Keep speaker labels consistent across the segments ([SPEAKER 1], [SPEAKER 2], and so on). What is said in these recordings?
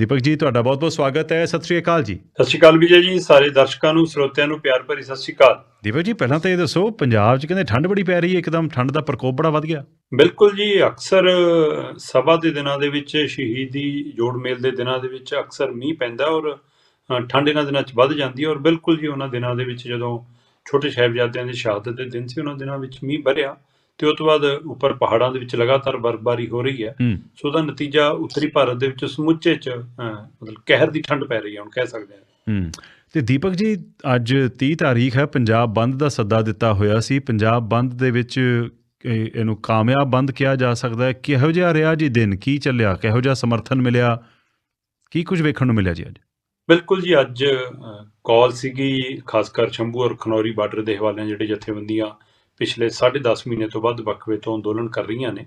[SPEAKER 1] ਦੀਪਕ ਜੀ ਤੁਹਾਡਾ ਬਹੁਤ-ਬਹੁਤ ਸਵਾਗਤ ਹੈ। ਸਤਿ ਸ਼੍ਰੀ ਅਕਾਲ ਜੀ।
[SPEAKER 2] ਸਤਿ ਸ਼੍ਰੀ ਅਕਾਲ ਵਿਜੇ ਜੀ ਸਾਰੇ ਦਰਸ਼ਕਾਂ ਨੂੰ ਸਰੋਤਿਆਂ ਨੂੰ ਪਿਆਰ ਭਰੀ ਸਤਿ ਸ਼੍ਰੀ ਅਕਾਲ।
[SPEAKER 1] ਦੀਪਕ ਜੀ ਪਹਿਲਾਂ ਤਾਂ ਇਹ ਦੱਸੋ ਪੰਜਾਬ 'ਚ ਕਹਿੰਦੇ ਠੰਡ ਬੜੀ ਪੈ ਰਹੀ ਹੈ ਇੱਕਦਮ ਠੰਡ ਦਾ ਪ੍ਰਕੋਪ ਬੜਾ ਵੱਧ ਗਿਆ।
[SPEAKER 2] ਬਿਲਕੁਲ ਜੀ ਅਕਸਰ ਸਭਾ ਦੇ ਦਿਨਾਂ ਦੇ ਵਿੱਚ ਸ਼ਹੀਦੀ ਜੋੜ ਮੇਲ ਦੇ ਦਿਨਾਂ ਦੇ ਵਿੱਚ ਅਕਸਰ ਮੀਂਹ ਪੈਂਦਾ ਔਰ ਠੰਡ ਇਹਨਾਂ ਦਿਨਾਂ 'ਚ ਵੱਧ ਜਾਂਦੀ ਹੈ ਔਰ ਬਿਲਕੁਲ ਜੀ ਉਹਨਾਂ ਦਿਨਾਂ ਦੇ ਵਿੱਚ ਜਦੋਂ ਛੋਟੇ ਸਾਹਿਬਜ਼ਾਦਿਆਂ ਦੀ ਸ਼ਹਾਦਤ ਦੇ ਦਿਨ ਸੀ ਉਹਨਾਂ ਦਿਨਾਂ ਵਿੱਚ ਮੀਂਹ ਵਰਿਆ ਤੇ ਉਸ ਤੋਂ ਬਾਅਦ ਉੱਪਰ ਪਹਾੜਾਂ ਦੇ ਵਿੱਚ ਲਗਾਤਾਰ ਬਰਫ਼ਬਾਰੀ ਹੋ ਰਹੀ ਹੈ। ਸੋ ਉਹਦਾ ਨਤੀਜਾ ਉੱਤਰੀ ਭਾਰਤ ਦੇ ਵਿੱਚ ਸਮੁੱਚੇ 'ਚ ਮਤਲਬ ਕਹਿਰ ਦੀ ਠੰਡ ਪੈ ਰਹੀ ਹੈ ਹੁਣ ਕਹਿ ਸਕਦੇ ਹਾਂ।
[SPEAKER 1] ਤੇ ਦੀਪਕ ਜੀ ਅੱਜ 30 ਤਾਰੀਖ ਹੈ ਪੰਜਾਬ ਬੰਦ ਦਾ ਸੱਦਾ ਦਿੱਤਾ ਹੋਇਆ ਸੀ। ਪੰਜਾਬ ਬੰਦ ਦੇ ਵਿੱਚ ਇਹ- ਇਹਨੂੰ ਕਾਮਯਾਬ ਬੰਦ ਕਿਹਾ ਜਾ ਸਕਦਾ ਹੈ। ਕਿਹੋ ਜਿਹਾ ਰਿਹਾ ਜੀ ਦਿਨ? ਕੀ ਚੱਲਿਆ? ਕਿਹੋ ਜਿਹਾ ਸਮਰਥਨ ਮਿਲਿਆ? ਕੀ ਕੁਝ ਵੇਖਣ ਨੂੰ ਮਿਲਿਆ ਜੀ ਅੱਜ?
[SPEAKER 2] ਬਿਲਕੁਲ ਜੀ ਅੱਜ ਕਾਲ ਸੀਗੀ ਖਾਸ ਕਰ ਸ਼ੰਭੂ ਔਰ ਖਨੌਰੀ ਬਾਰਡਰ ਦੇ ਹਵਾਲਿਆਂ ਜਿਹੜੇ ਜਥੇਬੰਦੀਆਂ ਪਿਛਲੇ 10.5 ਮਹੀਨੇ ਤੋਂ ਵੱਧ ਵਕਫੇ ਤੋਂ ਅੰਦੋਲਨ ਕਰ ਰਹੀਆਂ ਨੇ।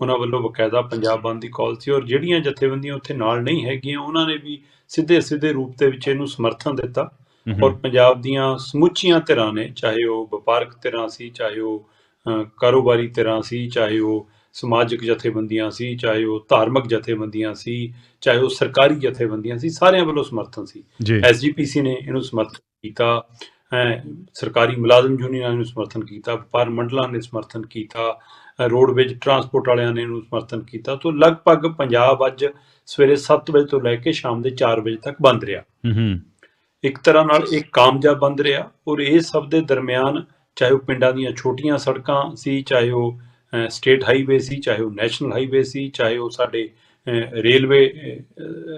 [SPEAKER 2] ਉਹਨਾਂ ਵੱਲੋਂ ਬਕਾਇਦਾ ਪੰਜਾਬ ਬੰਦ ਦੀ ਕਾਲ ਸੀ ਔਰ ਜਿਹੜੀਆਂ ਜਥੇਬੰਦੀਆਂ ਉੱਥੇ ਨਾਲ ਨਹੀਂ ਹੈਗੀਆਂ ਉਹਨਾਂ ਨੇ ਵੀ ਸਿੱਧੇ ਸਿੱਧੇ ਰੂਪ ਦੇ ਵਿੱਚ ਇਹਨੂੰ ਸਮਰਥਨ ਦਿੱਤਾ। ਔਰ ਪੰਜਾਬ ਦੀਆਂ ਸਮੁੱਚੀਆਂ ਧਿਰਾਂ ਨੇ ਚਾਹੇ ਉਹ ਵਪਾਰਕ ਧਿਰਾਂ ਸੀ ਚਾਹੇ ਉਹ ਕਾਰੋਬਾਰੀ ਧਿਰਾਂ ਸੀ ਚਾਹੇ ਉਹ ਸਮਾਜਿਕ ਜਥੇਬੰਦੀਆਂ ਸੀ ਚਾਹੇ ਉਹ ਧਾਰਮਿਕ ਜਥੇਬੰਦੀਆਂ ਸੀ ਚਾਹੇ ਉਹ ਸਰਕਾਰੀ ਜਥੇਬੰਦੀਆਂ ਸੀ ਸਾਰਿਆਂ ਵੱਲੋਂ ਸਮਰਥਨ ਸੀ। ਐਸਜੀਪੀਸੀ ਨੇ ਇਹਨੂੰ ਸਮਰਥਨ ਕੀਤਾ। ਸਰਕਾਰੀ ਮੁਲਾਜ਼ਮ ਯੂਨੀਅਨਾਂ ਨੇ ਸਮਰਥਨ ਕੀਤਾ ਵਪਾਰ ਮੰਡਲਾਂ ਨੇ ਸਮਰਥਨ ਕੀਤਾ ਰੋਡਵੇਜ ਟਰਾਂਸਪੋਰਟ ਵਾਲਿਆਂ ਨੇ ਇਹਨੂੰ ਸਮਰਥਨ ਕੀਤਾ ਤੋਂ ਲਗਭਗ ਪੰਜਾਬ ਅੱਜ ਸਵੇਰੇ 7 ਵਜੇ ਤੋਂ ਲੈ ਕੇ ਸ਼ਾਮ ਦੇ 4 ਵਜੇ ਤੱਕ ਬੰਦ ਰਿਹਾ।
[SPEAKER 1] ਹੂੰ
[SPEAKER 2] ਇੱਕ ਤਰ੍ਹਾਂ ਨਾਲ ਇਹ ਕਾਮਯਾਬ ਬੰਦ ਰਿਹਾ ਔਰ ਇਹ ਸਭ ਦੇ ਦਰਮਿਆਨ ਚਾਹੇ ਉਹ ਪਿੰਡਾਂ ਦੀਆਂ ਛੋਟੀਆਂ ਸੜਕਾਂ ਸੀ ਚਾਹੇ ਉਹ ਸਟੇਟ ਹਾਈਵੇ ਸੀ ਚਾਹੇ ਉਹ ਨੈਸ਼ਨਲ ਹਾਈਵੇ ਸੀ ਚਾਹੇ ਉਹ ਸਾਡੇ ਰੇਲਵੇ